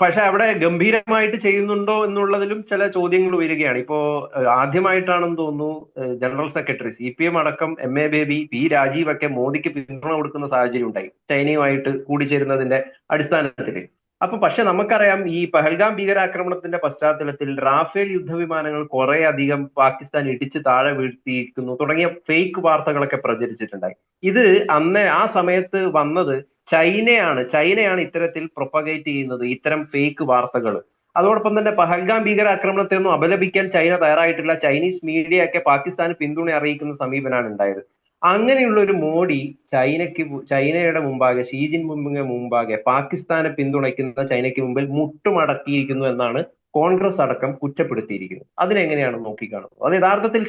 പക്ഷെ അവിടെ- ഗംഭീരമായിട്ട് ചെയ്യുന്നുണ്ടോ എന്നുള്ളതിലും ചില ചോദ്യങ്ങൾ വരികയാണ് ഇപ്പോ ആദ്യമായിട്ടാണെന്ന് തോന്നുന്നു general secretary C P M അടക്കം M A Baby P Rajeev ഒക്കെ മോദിക്ക് പിന്തുണ കൊടുക്കുന്ന സാഹചര്യം ഉണ്ടായി ചൈനയുമായിട്ട് കൂടിച്ചേരുന്നതിന്റെ അടിസ്ഥാനത്തിൽ അപ്പൊ പക്ഷെ നമുക്കറിയാം ഈ പഹൽഗാം ഭീകരാക്രമണത്തിന്റെ പശ്ചാത്തലത്തിൽ റാഫേൽ യുദ്ധവിമാനങ്ങൾ കുറെ അധികം പാകിസ്ഥാൻ ഇടിച്ച് താഴെ വീഴ്ത്തിയിരിക്കുന്നു തുടങ്ങിയ ഫേക്ക് വാർത്തകളൊക്കെ പ്രചരിച്ചിട്ടുണ്ടായി. ഇത് അന്ന് ആ സമയത്ത് വന്നത് ചൈനയാണ് ചൈനയാണ് ഇത്തരത്തിൽ പ്രൊപ്പഗേറ്റ് ചെയ്യുന്നത് ഇത്തരം ഫേക്ക് വാർത്തകൾ. അതോടൊപ്പം തന്നെ പഹൽഗാം ഭീകരാക്രമണത്തെ ഒന്നും അപലപിക്കാൻ ചൈന തയ്യാറായിട്ടില്ല. ചൈനീസ് മീഡിയ ഒക്കെ പാകിസ്ഥാന് പിന്തുണ അറിയിക്കുന്ന സമീപനമാണ് ഉണ്ടായത്. അങ്ങനെയുള്ള ഒരു മോഡി ചൈനയ്ക്ക് ചൈനയുടെ മുമ്പാകെ ഷീ ജിൻ പിങ്ങിന് മുമ്പാകെ പാകിസ്ഥാനെ പിന്തുണയ്ക്കുന്ന ചൈനയ്ക്ക് മുമ്പിൽ മുട്ടുമടക്കിയിരിക്കുന്നു എന്നാണ് കോൺഗ്രസ് അടക്കം കുറ്റപ്പെടുത്തിയിരിക്കുന്നത്. അതിനെങ്ങനെയാണ് നോക്കിക്കാണുന്നത്? അത് യഥാർത്ഥത്തിൽ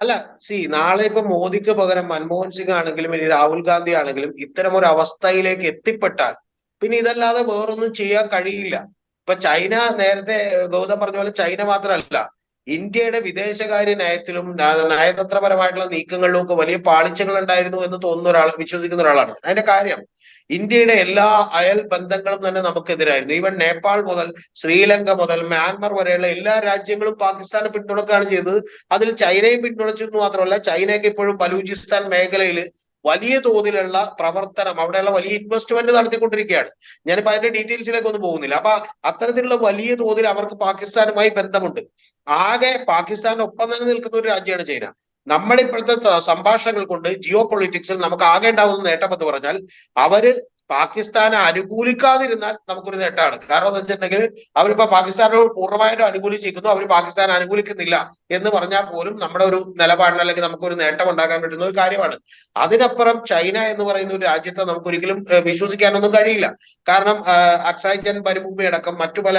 അല്ല സി നാളെ ഇപ്പൊ മോദിക്ക് പകരം മൻമോഹൻ സിംഗ് ആണെങ്കിലും ഇനി രാഹുൽ ഗാന്ധി ആണെങ്കിലും ഇത്തരം ഒരു അവസ്ഥയിലേക്ക് എത്തിപ്പെട്ടാൽ പിന്നെ ഇതല്ലാതെ വേറൊന്നും ചെയ്യാൻ കഴിയില്ല. ഇപ്പൊ ചൈന നേരത്തെ ഗൗതം പറഞ്ഞ പോലെ ചൈന മാത്രമല്ല ഇന്ത്യയുടെ വിദേശകാര്യ നയത്തിലും നയതന്ത്രപരമായിട്ടുള്ള നീക്കങ്ങളിലും ഒക്കെ വലിയ പാളിച്ചകൾ ഉണ്ടായിരുന്നു എന്ന് തോന്നുന്ന ഒരാൾ വിശ്വസിക്കുന്ന ഒരാളാണ്. അതിന്റെ കാര്യം ഇന്ത്യയുടെ എല്ലാ അയൽ ബന്ധങ്ങളും തന്നെ നമുക്കെതിരായിരുന്നു. ഈവൻ നേപ്പാൾ മുതൽ ശ്രീലങ്ക മുതൽ മ്യാൻമർ വരെയുള്ള എല്ലാ രാജ്യങ്ങളും പാകിസ്ഥാനെ പിന്തുണക്കുകയാണ് ചെയ്തത്. അതിൽ ചൈനയും പിന്തുണച്ചു എന്ന് മാത്രമല്ല ചൈനയ്ക്ക് ഇപ്പോഴും ബലൂചിസ്ഥാൻ മേഖലയിൽ വലിയ തോതിലുള്ള പ്രവർത്തനം അവിടെയുള്ള വലിയ ഇൻവെസ്റ്റ്മെന്റ് നടത്തിക്കൊണ്ടിരിക്കുകയാണ്. ഞാനിപ്പോ അതിന്റെ ഡീറ്റെയിൽസിലേക്ക് ഒന്നും പോകുന്നില്ല. അപ്പൊ അത്തരത്തിലുള്ള വലിയ തോതിൽ അവർക്ക് പാകിസ്ഥാനുമായി ബന്ധമുണ്ട്. ആകെ പാകിസ്ഥാനൊപ്പം തന്നെ നിൽക്കുന്ന ഒരു രാജ്യമാണ് ചൈന. നമ്മുടെ ഇപ്പോഴത്തെ സംഭാഷണങ്ങൾ കൊണ്ട് ജിയോ പൊളിറ്റിക്സിൽ നമുക്ക് ആകെ ഉണ്ടാകുന്ന നേട്ടം എന്ന് പറഞ്ഞാൽ അവർ പാകിസ്ഥാനെ അനുകൂലിക്കാതിരുന്നാൽ നമുക്കൊരു നേട്ടമാണ്. കാരണം എന്ന് വെച്ചിട്ടുണ്ടെങ്കിൽ അവരിപ്പോ പാകിസ്ഥാനോട് പൂർണമായിട്ടും അനുകൂലിച്ചിരിക്കുന്നു. അവർ പാകിസ്ഥാൻ അനുകൂലിക്കുന്നില്ല എന്ന് പറഞ്ഞാൽ പോലും നമ്മുടെ ഒരു നിലപാടിന് അല്ലെങ്കിൽ നമുക്കൊരു നേട്ടം ഉണ്ടാക്കാൻ പറ്റുന്ന ഒരു കാര്യമാണ്. അതിനപ്പുറം ചൈന എന്ന് പറയുന്ന ഒരു രാജ്യത്തെ നമുക്ക് ഒരിക്കലും വിശ്വസിക്കാനൊന്നും കഴിയില്ല. കാരണം അക്സായ്ചൻ മരുഭൂമി അടക്കം മറ്റു പല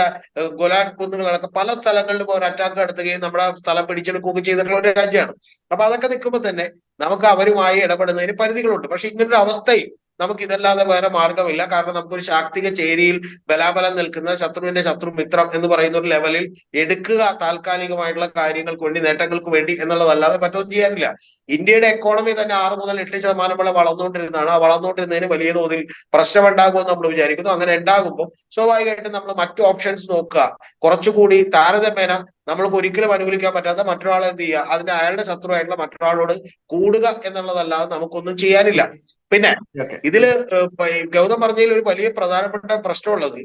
ഗൊലാൻ കുന്നുകളടക്കം പല സ്ഥലങ്ങളിലും ഒരു അറ്റാക്ക് നടത്തുകയും നമ്മുടെ സ്ഥലം പിടിച്ചെടുക്കുകയും ചെയ്തിട്ടുള്ള ഒരു രാജ്യമാണ്. അപ്പൊ അതൊക്കെ നിൽക്കുമ്പോൾ തന്നെ നമുക്ക് അവരുമായി ഇടപെടുന്നതിന് പരിധികളുണ്ട്. പക്ഷെ ഇങ്ങനൊരു അവസ്ഥയും നമുക്ക് ഇതല്ലാതെ വേറെ മാർഗമില്ല കാരണം നമുക്കൊരു ശാക്തിക ചേരിയിൽ ബലാബലം നിൽക്കുന്ന ശത്രുവിന്റെ ശത്രു മിത്രം എന്ന് പറയുന്ന ഒരു ലെവലിൽ എടുക്കുക താൽക്കാലികമായിട്ടുള്ള കാര്യങ്ങൾക്ക് വേണ്ടി നേട്ടങ്ങൾക്ക് വേണ്ടി എന്നുള്ളതല്ലാതെ മറ്റൊന്നും ചെയ്യാനില്ല. ഇന്ത്യയുടെ എക്കോണമി തന്നെ ആറ് മുതൽ എട്ട് വരെ വളർന്നുകൊണ്ടിരുന്നതാണ്. ആ വളർന്നുകൊണ്ടിരുന്നതിന് വലിയ തോതിൽ പ്രശ്നമുണ്ടാകുമെന്ന് നമ്മൾ വിചാരിക്കുന്നു. അങ്ങനെ ഉണ്ടാകുമ്പോൾ സ്വാഭാവികമായിട്ടും നമ്മൾ മറ്റു ഓപ്ഷൻസ് നോക്കുക. കുറച്ചുകൂടി താരതമ്യേന നമ്മൾക്ക് ഒരിക്കലും അനുകൂലിക്കാൻ പറ്റാത്ത മറ്റൊരാളെ എന്ത് ചെയ്യുക? അതിന്റെ അയാളുടെ ശത്രുവായിട്ടുള്ള മറ്റൊരാളോട് കൂടുക എന്നുള്ളതല്ലാതെ നമുക്കൊന്നും ചെയ്യാനില്ല. പിന്നെ ഇതിൽ ഗൗതം പറഞ്ഞതിൽ ഒരു വലിയ പ്രധാനപ്പെട്ട പ്രശ്നമുള്ളത്.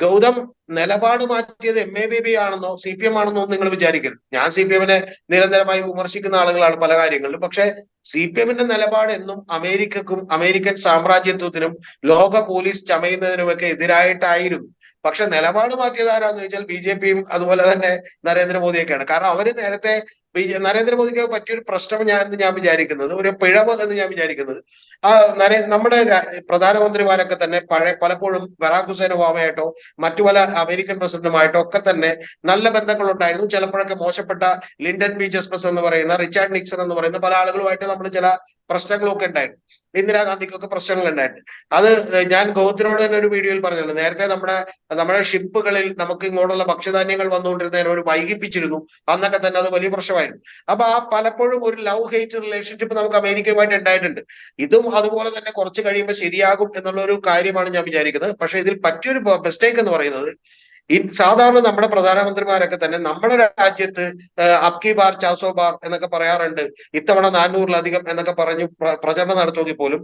ഗൗതം നിലപാട് മാറ്റിയത് എം എ ബി ബി ആണെന്നോ സി പി എം ആണെന്നോ നിങ്ങൾ വിചാരിക്കരുത്. ഞാൻ സി പി എമ്മിനെ നിരന്തരമായി വിമർശിക്കുന്ന ആളുകളാണ് പല കാര്യങ്ങളിലും. പക്ഷെ സി പി എമ്മിന്റെ നിലപാട് എന്നും അമേരിക്കക്കും അമേരിക്കൻ സാമ്രാജ്യത്വത്തിനും ലോക പോലീസ് ചമയുന്നതിനുമൊക്കെ എതിരായിട്ടായിരുന്നു. പക്ഷെ നിലപാട് മാറ്റിയത് ആരാന്ന് ചോദിച്ചാൽ ബി ജെ പിയും അതുപോലെ തന്നെ നരേന്ദ്രമോദിയൊക്കെയാണ്. കാരണം അവർ നേരത്തെ ജെ- നരേന്ദ്രമോദിക്ക് പറ്റിയൊരു പ്രശ്നം ഞാൻ എന്ന് ഞാൻ വിചാരിക്കുന്നത് ഒരു പിഴവ് എന്ന് ഞാൻ വിചാരിക്കുന്നത്. ആ നരേ നമ്മുടെ പ്രധാനമന്ത്രിമാരൊക്കെ തന്നെ പഴയ പലപ്പോഴും ബറാഖ് ഹുസൈൻ ഒബാമയായിട്ടോ മറ്റു പല അമേരിക്കൻ പ്രസിഡന്റുമായിട്ടോ ഒക്കെ തന്നെ നല്ല ബന്ധങ്ങൾ ഉണ്ടായിരുന്നു ചിലപ്പോഴൊക്കെ മോശപ്പെട്ട ലിൻഡൻ ബി ജസ്പസ് എന്ന് പറയുന്ന റിച്ചാർഡ് നിക്സൺ എന്ന് പറയുന്ന പല ആളുകളുമായിട്ട് നമ്മൾ ചില പ്രശ്നങ്ങളൊക്കെ ഉണ്ടായിരുന്നു. ഇന്ദിരാഗാന്ധിക്കൊക്കെ പ്രശ്നങ്ങൾ ഉണ്ടായിട്ടുണ്ട് അത് ഞാൻ ഗൗതത്തിനോട് തന്നെ ഒരു വീഡിയോയിൽ പറഞ്ഞിട്ടുണ്ട്. നേരത്തെ നമ്മുടെ നമ്മുടെ ഷിപ്പുകളിൽ നമുക്ക് ഇങ്ങോട്ടുള്ള ഭക്ഷ്യധാന്യങ്ങൾ വന്നുകൊണ്ടിരുന്നതിന് ഒരു വൈകിപ്പിച്ചിരുന്നു. അന്നൊക്കെ തന്നെ അത് വലിയ പ്രശ്നമായിരുന്നു. അപ്പൊ ആ പലപ്പോഴും ഒരു ലവ് ഹെയ്റ്റ് റിലേഷൻഷിപ്പ് നമുക്ക് അമേരിക്കയുമായിട്ട് ഉണ്ടായിട്ടുണ്ട്. ഇതും അതുപോലെ തന്നെ കുറച്ച് കഴിയുമ്പോൾ ശരിയാകും എന്നുള്ള ഒരു കാര്യമാണ് ഞാൻ വിചാരിക്കുന്നത്. പക്ഷെ ഇതിൽ പറ്റിയൊരു മിസ്റ്റേക്ക് എന്ന് പറയുന്നത് ഈ സാധാരണ നമ്മുടെ പ്രധാനമന്ത്രിമാരൊക്കെ തന്നെ നമ്മുടെ രാജ്യത്ത് അബ്കി ബാർ ചാസോ ബാർ എന്നൊക്കെ പറയാറുണ്ട്. ഇത്തവണ നാനൂറിലധികം എന്നൊക്കെ പറഞ്ഞു പ്രചരണം നടത്തുമെങ്കിൽ പോലും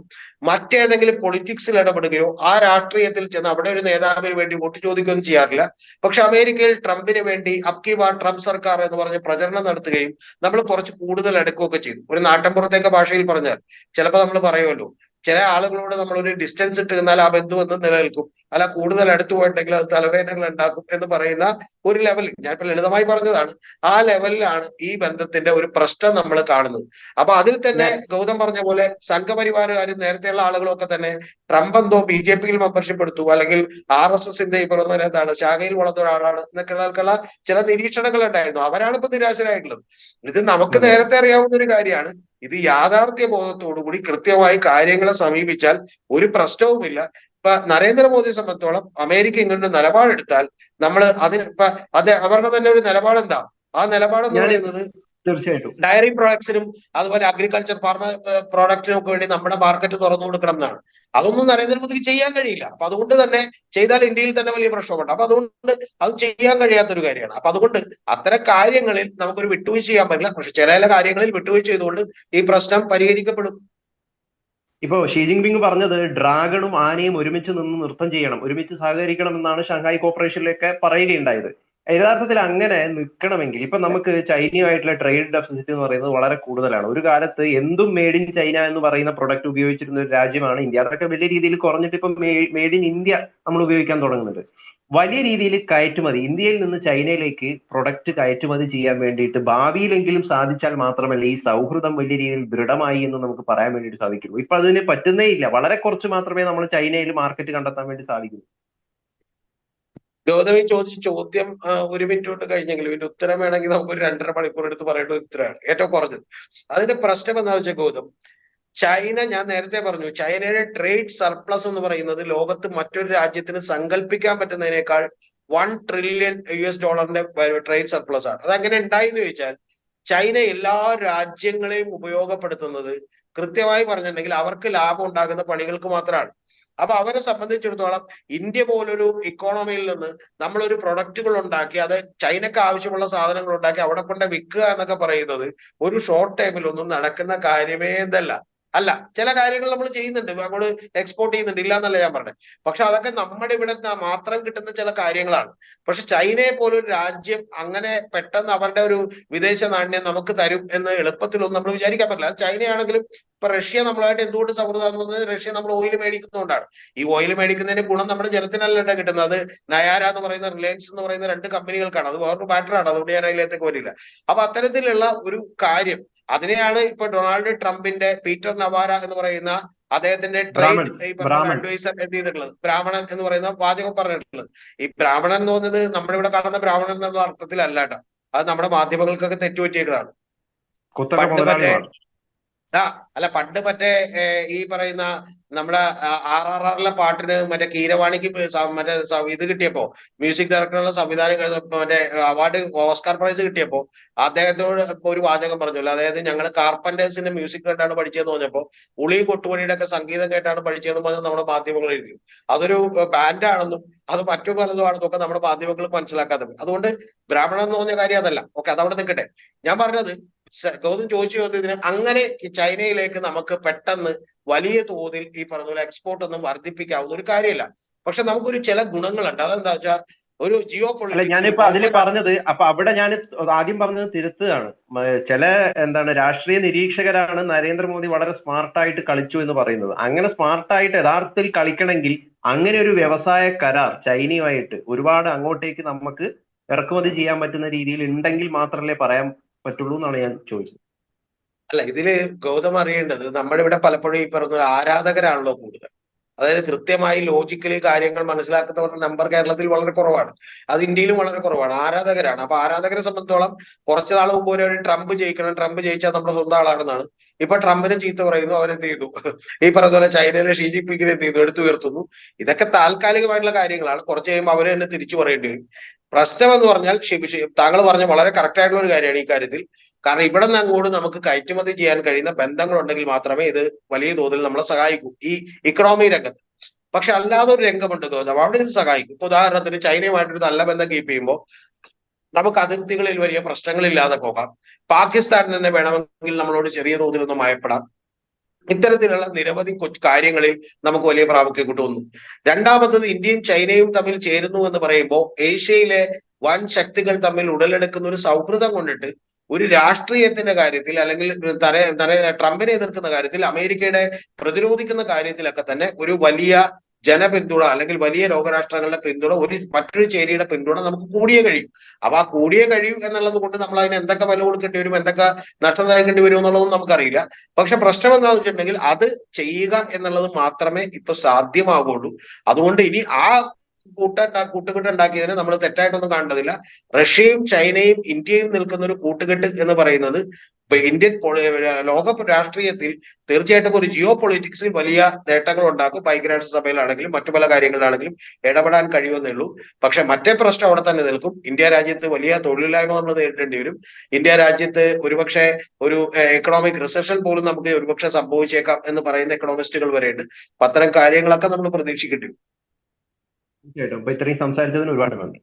മറ്റേതെങ്കിലും പൊളിറ്റിക്സിൽ ഇടപെടുകയോ ആ രാഷ്ട്രീയത്തിൽ ചെന്ന് അവിടെ ഒരു നേതാവിന് വേണ്ടി വോട്ട് ചോദിക്കുകയും ചെയ്യാറില്ല. പക്ഷെ അമേരിക്കയിൽ ട്രംപിന് വേണ്ടി അബ്കി ബാർ ട്രംപ് സർക്കാർ എന്ന് പറഞ്ഞ് പ്രചരണം നടത്തുകയും നമ്മൾ കുറച്ച് കൂടുതൽ എടുക്കുകയൊക്കെ ചെയ്തു. ഒരു നാട്ടിൻപുറത്തേക്ക് ഭാഷയിൽ പറഞ്ഞാൽ ചിലപ്പോൾ നമ്മൾ പറയുമല്ലോ ചില ആളുകളോട് നമ്മൾ ഒരു ഡിസ്റ്റൻസ് ഇട്ട് നിന്നാൽ ആ ബന്ധു എന്ന് നിലനിൽക്കും. അല്ല കൂടുതൽ അടുത്ത് പോയിട്ടുണ്ടെങ്കിൽ അത് തലവേദനകൾ ഉണ്ടാക്കും എന്ന് പറയുന്ന ഒരു ലെവൽ ഞാനിപ്പോ ലളിതമായി പറഞ്ഞതാണ്. ആ ലെവലിലാണ് ഈ ബന്ധത്തിന്റെ ഒരു പ്രശ്നം നമ്മൾ കാണുന്നത്. അപ്പൊ അതിൽ തന്നെ ഗൗതം പറഞ്ഞ പോലെ സംഘപരിവാരുകാരും നേരത്തെയുള്ള ആളുകളൊക്കെ തന്നെ ട്രംപ് എന്തോ ബി ജെ പിയിൽ മെമ്പർഷിപ്പ് എടുത്തു. അല്ലെങ്കിൽ ആർ എസ് എസിന്റെ ഈ പറഞ്ഞ എന്താണ് ശാഖയിൽ വളർന്ന ഒരാളാണ് എന്നൊക്കെയുള്ള ചില നിരീക്ഷണങ്ങൾ ഉണ്ടായിരുന്നു അവരാണ് ഇപ്പൊ നിരാശരായിട്ടുള്ളത്. ഇത് നമുക്ക് നേരത്തെ അറിയാവുന്ന ഒരു കാര്യമാണ്. ഇത് യാഥാർത്ഥ്യ ബോധത്തോടുകൂടി കൃത്യമായി കാര്യങ്ങളെ സമീപിച്ചാൽ ഒരു പ്രശ്നവുമില്ല. ഇപ്പൊ നരേന്ദ്രമോദിയെ സംബന്ധിച്ചോളം അമേരിക്ക ഇങ്ങനൊരു നിലപാടെടുത്താൽ നമ്മൾ അതിന് ഇപ്പൊ അത് അവരുടെ തന്നെ ഒരു നിലപാട് എന്താ ആ നിലപാട് എന്ന് പറയുന്നത് തീർച്ചയായിട്ടും. ഡയറി പ്രോഡക്ട്സിനും അതുപോലെ അഗ്രികൾച്ചർ ഫാർമ പ്രോഡക്റ്റിനും ഒക്കെ വേണ്ടി നമ്മുടെ മാർക്കറ്റ് തുറന്നു കൊടുക്കണം എന്നാണ്. അതൊന്നും നരേന്ദ്രമോദിക്ക് ചെയ്യാൻ കഴിയില്ല. അപ്പൊ അതുകൊണ്ട് തന്നെ ചെയ്താൽ ഇന്ത്യയിൽ തന്നെ വലിയ പ്രശ്നമുണ്ട്. അപ്പൊ അതുകൊണ്ട് അത് ചെയ്യാൻ കഴിയാത്തൊരു കാര്യമാണ്. അപ്പൊ അതുകൊണ്ട് അത്തരം കാര്യങ്ങളിൽ നമുക്കൊരു വിട്ടുവീഴ്ച ചെയ്യാൻ പറ്റില്ല. പക്ഷെ ചില ചില കാര്യങ്ങളിൽ വിട്ടുവീഴ്ച ചെയ്തുകൊണ്ട് ഈ പ്രശ്നം പരിഹരിക്കപ്പെടും. ഇപ്പോ ഷീ ജിൻപിങ് പറഞ്ഞത് ഡ്രാഗണും ആനയും ഒരുമിച്ച് നിന്ന് നൃത്തം ചെയ്യണം. ഒരുമിച്ച് സഹകരിക്കണം എന്നാണ് ഷാങ്ഹായ് കോർപ്പറേഷനിലൊക്കെ പറയുകയുണ്ടായത്. യഥാർത്ഥത്തിൽ അങ്ങനെ നിൽക്കണമെങ്കിൽ ഇപ്പൊ നമുക്ക് ചൈനയുമായിട്ടുള്ള ട്രേഡ് ഡെഫിസിറ്റ് എന്ന് പറയുന്നത് വളരെ കൂടുതലാണ്. ഒരു കാലത്ത് എന്തും മേഡ് ഇൻ ചൈന എന്ന് പറയുന്ന പ്രൊഡക്റ്റ് ഉപയോഗിച്ചിരുന്ന ഒരു രാജ്യമാണ് ഇന്ത്യ. അതൊക്കെ വലിയ രീതിയിൽ കുറഞ്ഞിട്ട് ഇപ്പൊ മേഡ് ഇൻ ഇന്ത്യ നമ്മൾ ഉപയോഗിക്കാൻ തുടങ്ങുന്നുണ്ട് വലിയ രീതിയിൽ കയറ്റുമതി ഇന്ത്യയിൽ നിന്ന് ചൈനയിലേക്ക് പ്രൊഡക്റ്റ് കയറ്റുമതി ചെയ്യാൻ വേണ്ടിയിട്ട് ഭാവിയിലെങ്കിലും സാധിച്ചാൽ മാത്രമല്ല ഈ സൗഹൃദം വലിയ രീതിയിൽ ദൃഢമായി എന്ന് നമുക്ക് പറയാൻ വേണ്ടിയിട്ട് സാധിക്കുള്ളൂ. ഇപ്പൊ അതിന് പറ്റുന്നേ ഇല്ല. വളരെ കുറച്ച് മാത്രമേ നമ്മൾ ചൈനയിൽ മാർക്കറ്റ് കണ്ടെത്താൻ വേണ്ടി സാധിക്കൂ ഗൗതമി ചോദിച്ച ചോദ്യം ഒരു മിനിറ്റ് കൊണ്ട് കഴിഞ്ഞെങ്കിലും ഇതിന്റെ ഉത്തരം വേണമെങ്കിൽ നമുക്ക് ഒരു രണ്ടര മണിക്കൂർ എടുത്ത് പറയേണ്ട ഒരു ഉത്തരമാണ്. ഏറ്റവും കുറഞ്ഞത്. അതിന്റെ പ്രശ്നം എന്താ വെച്ചാൽ ഗൗതം ചൈന ഞാൻ നേരത്തെ പറഞ്ഞു ചൈനയുടെ ട്രേഡ് സർപ്ലസ് എന്ന് പറയുന്നത് ലോകത്ത് മറ്റൊരു രാജ്യത്തിന് സങ്കല്പിക്കാൻ പറ്റുന്നതിനേക്കാൾ വൺ ട്രില്യൺ യു എസ് ഡോളറിന്റെ ട്രേഡ് സർപ്ലസ് ആണ്. അത് എന്ന് ചോദിച്ചാൽ ചൈന എല്ലാ രാജ്യങ്ങളെയും ഉപയോഗപ്പെടുത്തുന്നത് കൃത്യമായി പറഞ്ഞിട്ടുണ്ടെങ്കിൽ അവർക്ക് ലാഭം ഉണ്ടാകുന്ന പണികൾക്ക് മാത്രമാണ്. അപ്പൊ അവരെ സംബന്ധിച്ചിടത്തോളം ഇന്ത്യ പോലൊരു ഇക്കോണമിയിൽ നിന്ന് നമ്മളൊരു പ്രൊഡക്റ്റുകൾ ഉണ്ടാക്കി അത് ചൈനക്ക് ആവശ്യമുള്ള സാധനങ്ങൾ ഉണ്ടാക്കി അവിടെ കൊണ്ട് വിൽക്കുക എന്നൊക്കെ പറയുന്നത് ഒരു ഷോർട്ട് ടൈമിൽ ഒന്നും നടക്കുന്ന കാര്യമേ എന്തല്ല അല്ല ചില കാര്യങ്ങൾ നമ്മൾ ചെയ്യുന്നുണ്ട്. അങ്ങോട്ട് എക്സ്പോർട്ട് ചെയ്യുന്നുണ്ട്. ഇല്ല എന്നല്ല ഞാൻ പറഞ്ഞത് പക്ഷെ അതൊക്കെ നമ്മുടെ ഇവിടെ മാത്രം കിട്ടുന്ന ചില കാര്യങ്ങളാണ്. പക്ഷെ ചൈനയെ പോലെ ഒരു രാജ്യം അങ്ങനെ പെട്ടെന്ന് അവരുടെ ഒരു വിദേശ നാണ്യം നമുക്ക് തരും എന്ന് എളുപ്പത്തിലൊന്നും നമ്മൾ വിചാരിക്കാൻ പറ്റില്ല. ചൈനയാണെങ്കിലും ഇപ്പൊ റഷ്യ നമ്മളായിട്ട് എന്തുകൊണ്ട് സൗഹൃദം റഷ്യ നമ്മൾ ഓയിൽ മേടിക്കുന്നതുകൊണ്ടാണ്. ഈ ഓയിൽ മേടിക്കുന്നതിന്റെ ഗുണം നമ്മുടെ ജനത്തിനല്ല കിട്ടുന്നത്. അത് നയാര എന്ന് പറയുന്ന റിലയൻസ് എന്ന് പറയുന്ന രണ്ട് കമ്പനികൾക്കാണ് അത് വേറൊരു ബാറ്ററാണ് അതുകൊണ്ട് ഞാൻ അതിലേക്ക് വരില്ല. അപ്പൊ അത്തരത്തിലുള്ള ഒരു കാര്യം അതിനെയാണ് ഇപ്പൊ ഡൊണാൾഡ് ട്രംപിന്റെ പീറ്റർ നവാര എന്ന് പറയുന്ന അദ്ദേഹത്തിന്റെ ട്രേഡ് അഡ്വൈസർ എന്ത് ചെയ്തിട്ടുള്ളത്? ബ്രാഹ്മണൻ എന്ന് പറയുന്ന വാചകം പറഞ്ഞിട്ടുള്ളത്. ഈ ബ്രാഹ്മണൻ എന്ന് പറയുന്നത് നമ്മുടെ ഇവിടെ കാണുന്ന ബ്രാഹ്മണൻ എന്നുള്ള അർത്ഥത്തിലല്ല കേട്ടോ. അത് നമ്മുടെ മാധ്യമങ്ങൾക്കൊക്കെ തെറ്റുപറ്റിയേക്കാണ് പണ്ട് മറ്റേ ആ അല്ല പണ്ട് മറ്റേ ഈ പറയുന്ന നമ്മുടെ ആർ ആർ ആറിലെ പാട്ടിന് മറ്റേ കീരവാണിക്ക് മറ്റേ ഇത് കിട്ടിയപ്പോ മ്യൂസിക് ഡയറക്ടറുള്ള സംവിധാനം മറ്റേ അവാർഡ് ഓസ്കാർ പ്രൈസ് കിട്ടിയപ്പോ അദ്ദേഹത്തോട് ഒരു വാചകം പറഞ്ഞല്ലോ. അതായത് ഞങ്ങൾ കാർപ്പന്റേഴ്സിന്റെ മ്യൂസിക് കേട്ടാണ് പഠിച്ചതെന്ന് പറഞ്ഞപ്പോ ഉളി കൊട്ടുപണിയുടെ ഒക്കെ സംഗീതം കേട്ടാണ് പഠിച്ചതെന്ന് പറഞ്ഞ് നമ്മുടെ മാധ്യമങ്ങൾ എഴുതി. അതൊരു ബാൻഡാണെന്നും അത് മറ്റു പലതുമാണെന്നും ഒക്കെ നമ്മുടെ മാധ്യമങ്ങൾ മനസ്സിലാക്കാതെ അതുകൊണ്ട് ബ്രാഹ്മണൻ എന്ന് പറഞ്ഞ കാര്യം അതല്ല. ഓക്കെ അതവിടെ നിൽക്കട്ടെ. ഞാൻ പറഞ്ഞത് ഗൗതം ചോദിച്ചു ചോദ്യത്തിന് അങ്ങനെ ചൈനയിലേക്ക് നമുക്ക് പെട്ടെന്ന് വലിയ തോതിൽ ഈ പറഞ്ഞ പോലെ എക്സ്പോർട്ട് ഒന്നും വർദ്ധിപ്പിക്കാവുന്ന ഒരു കാര്യമില്ല. പക്ഷെ നമുക്കൊരു ചില ഗുണങ്ങളുണ്ട്. അതെന്താ വെച്ചാൽ ഒരു ജിയോ പൊളിറ്റിക്സ് ഞാനിപ്പോ അതിൽ പറഞ്ഞത് അപ്പൊ അവിടെ ഞാൻ ആദ്യം പറഞ്ഞത് തിരുത്തുകയാണ്. ചില എന്താണ് രാഷ്ട്രീയ നിരീക്ഷകരാണ് നരേന്ദ്രമോദി വളരെ സ്മാർട്ടായിട്ട് കളിച്ചു എന്ന് പറയുന്നത്. അങ്ങനെ സ്മാർട്ടായിട്ട് യഥാർത്ഥത്തിൽ കളിക്കണമെങ്കിൽ അങ്ങനെ ഒരു വ്യവസായ കരാർ ചൈനയുമായിട്ട് ഒരുപാട് അങ്ങോട്ടേക്ക് നമുക്ക് ഇറക്കുമതി ചെയ്യാൻ പറ്റുന്ന രീതിയിൽ ഉണ്ടെങ്കിൽ മാത്രമല്ലേ പറയാൻ പറ്റുള്ളൂ എന്നാണ് ഞാൻ ചോദിച്ചത്. അല്ല ഇതിൽ ഗൗതം അറിയേണ്ടത് നമ്മുടെ ഇവിടെ പലപ്പോഴും ഈ പറഞ്ഞ ആരാധകരാണല്ലോ കൂടുതൽ. അതായത് കൃത്യമായി ലോജിക്കലി കാര്യങ്ങൾ മനസ്സിലാക്കുന്നവരുടെ നമ്പർ കേരളത്തിൽ വളരെ കുറവാണ്. അത് ഇന്ത്യയിലും വളരെ കുറവാണ്. ആരാധകരാണ്. അപ്പൊ ആരാധകരെ സംബന്ധിച്ചോളം കുറച്ചു നാൾ മുമ്പ് ഒരു ട്രംപ് ജയിക്കണം. ട്രംപ് ജയിച്ചാൽ നമ്മുടെ സ്വന്തം ആളാണെന്നാണ്. ഇപ്പൊ ട്രംപിനെ ചീത്ത പറയുന്നു അവരെന്ത് ചെയ്തു? ഈ പറഞ്ഞ ചൈനയിലെ ഷീ ജിൻപിങ്ങിനെ എന്ത് ചെയ്തു? എടുത്തുയർത്തുന്നു ഇതൊക്കെ താൽക്കാലികമായിട്ടുള്ള കാര്യങ്ങളാണ്. കുറച്ച് കഴിയുമ്പോൾ അവർ തന്നെ തിരിച്ചു പറയേണ്ടി വരും. പ്രശ്നം എന്ന് പറഞ്ഞാൽ താങ്കൾ പറഞ്ഞ വളരെ കറക്റ്റ് ആയിട്ടുള്ള ഒരു കാര്യമാണ് ഈ കാര്യത്തിൽ. കാരണം ഇവിടെ നിന്ന് അങ്ങോട്ട് നമുക്ക് കയറ്റുമതി ചെയ്യാൻ കഴിയുന്ന ബന്ധങ്ങൾ ഉണ്ടെങ്കിൽ മാത്രമേ ഇത് വലിയ തോതിൽ നമ്മളെ സഹായിക്കൂ. ഈ ഇക്കണോമി രംഗത്ത്. പക്ഷെ അല്ലാതെ ഒരു രംഗമുണ്ട് ഗൗതം. അവിടെ ഇത് സഹായിക്കും. ഇപ്പൊ ഉദാഹരണത്തിന് ചൈനയുമായിട്ടൊരു നല്ല ബന്ധം കീപ്പ് ചെയ്യുമ്പോൾ നമുക്ക് അതിർത്തികളിൽ വലിയ പ്രശ്നങ്ങൾ ഇല്ലാതെ പോകാം. പാകിസ്ഥാൻ തന്നെ വേണമെങ്കിൽ നമ്മളോട് ചെറിയ തോതിൽ ഒന്ന് മയപ്പെടാം ഇത്തരത്തിലുള്ള നിരവധി കാര്യങ്ങളിൽ നമുക്ക് വലിയ പ്രാമുഖ്യം കിട്ടുന്നു. രണ്ടാമത്തത് ഇന്ത്യയും ചൈനയും തമ്മിൽ ചേരുന്നു എന്ന് പറയുമ്പോൾ ഏഷ്യയിലെ വൻ ശക്തികൾ തമ്മിൽ ഉടലെടുക്കുന്ന ഒരു സൗഹൃദം കൊണ്ടിട്ട് ഒരു രാഷ്ട്രീയത്തിന്റെ കാര്യത്തിൽ അല്ലെങ്കിൽ തര ട്രംപിനെ എതിർക്കുന്ന കാര്യത്തിൽ അമേരിക്കയുടെ പ്രതിരോധിക്കുന്ന കാര്യത്തിലൊക്കെ തന്നെ ഒരു വലിയ ജനപിന്തുണ അല്ലെങ്കിൽ വലിയ ലോകരാഷ്ട്രങ്ങളുടെ പിന്തുണ ഒരു മറ്റൊരു ചേരിയുടെ പിന്തുണ നമുക്ക് കൂടിയേ കഴിയും. അപ്പൊ ആ കൂടിയേ കഴിയും എന്നുള്ളത് കൊണ്ട് നമ്മൾ അതിന് എന്തൊക്കെ വില കൊടുക്കേണ്ടി വരും എന്തൊക്കെ നഷ്ടം നൽകേണ്ടി വരും എന്നുള്ളതൊന്നും നമുക്കറിയില്ല. പക്ഷെ പ്രശ്നം എന്താണെന്ന് വെച്ചിട്ടുണ്ടെങ്കിൽ അത് ചെയ്യുക എന്നുള്ളത് മാത്രമേ ഇപ്പൊ സാധ്യമാകുള്ളൂ അതുകൊണ്ട് ഇനി ആ കൂട്ടുണ്ടാ കൂട്ടുകെട്ട് ഉണ്ടാക്കിയതിനെ നമ്മൾ തെറ്റായിട്ടൊന്നും കാണേണ്ടതില്ല. റഷ്യയും ചൈനയും ഇന്ത്യയും നിൽക്കുന്ന ഒരു കൂട്ടുകെട്ട് എന്ന് പറയുന്നത് ഇപ്പൊ ഇന്ത്യൻ ലോക രാഷ്ട്രീയത്തിൽ തീർച്ചയായിട്ടും ഒരു ജിയോ പൊളിറ്റിക്സിൽ വലിയ നേട്ടങ്ങൾ ഉണ്ടാക്കും ഐക്യരാഷ്ട്ര സഭയിലാണെങ്കിലും മറ്റു പല കാര്യങ്ങളിലാണെങ്കിലും ഇടപെടാൻ കഴിയുമെന്നേ പക്ഷെ മറ്റേ പ്രശ്നം അവിടെ തന്നെ നിൽക്കും. ഇന്ത്യ രാജ്യത്ത് വലിയ തൊഴിലില്ലായ്മ നമ്മൾ നേരിടേണ്ടി വരും. ഇന്ത്യ രാജ്യത്ത് ഒരുപക്ഷെ ഒരു എക്കണോമിക് റിസഷൻ പോലും നമുക്ക് ഒരുപക്ഷെ സംഭവിച്ചേക്കാം എന്ന് പറയുന്ന എക്കണോമിസ്റ്റുകൾ വരെയുണ്ട്. അപ്പൊ അത്തരം കാര്യങ്ങളൊക്കെ നമ്മൾ പ്രതീക്ഷിക്കേണ്ടി വരും. തീർച്ചയായിട്ടും. ഇത്രയും സംസാരിച്ചതിന് ഒരുപാട് നന്ദി.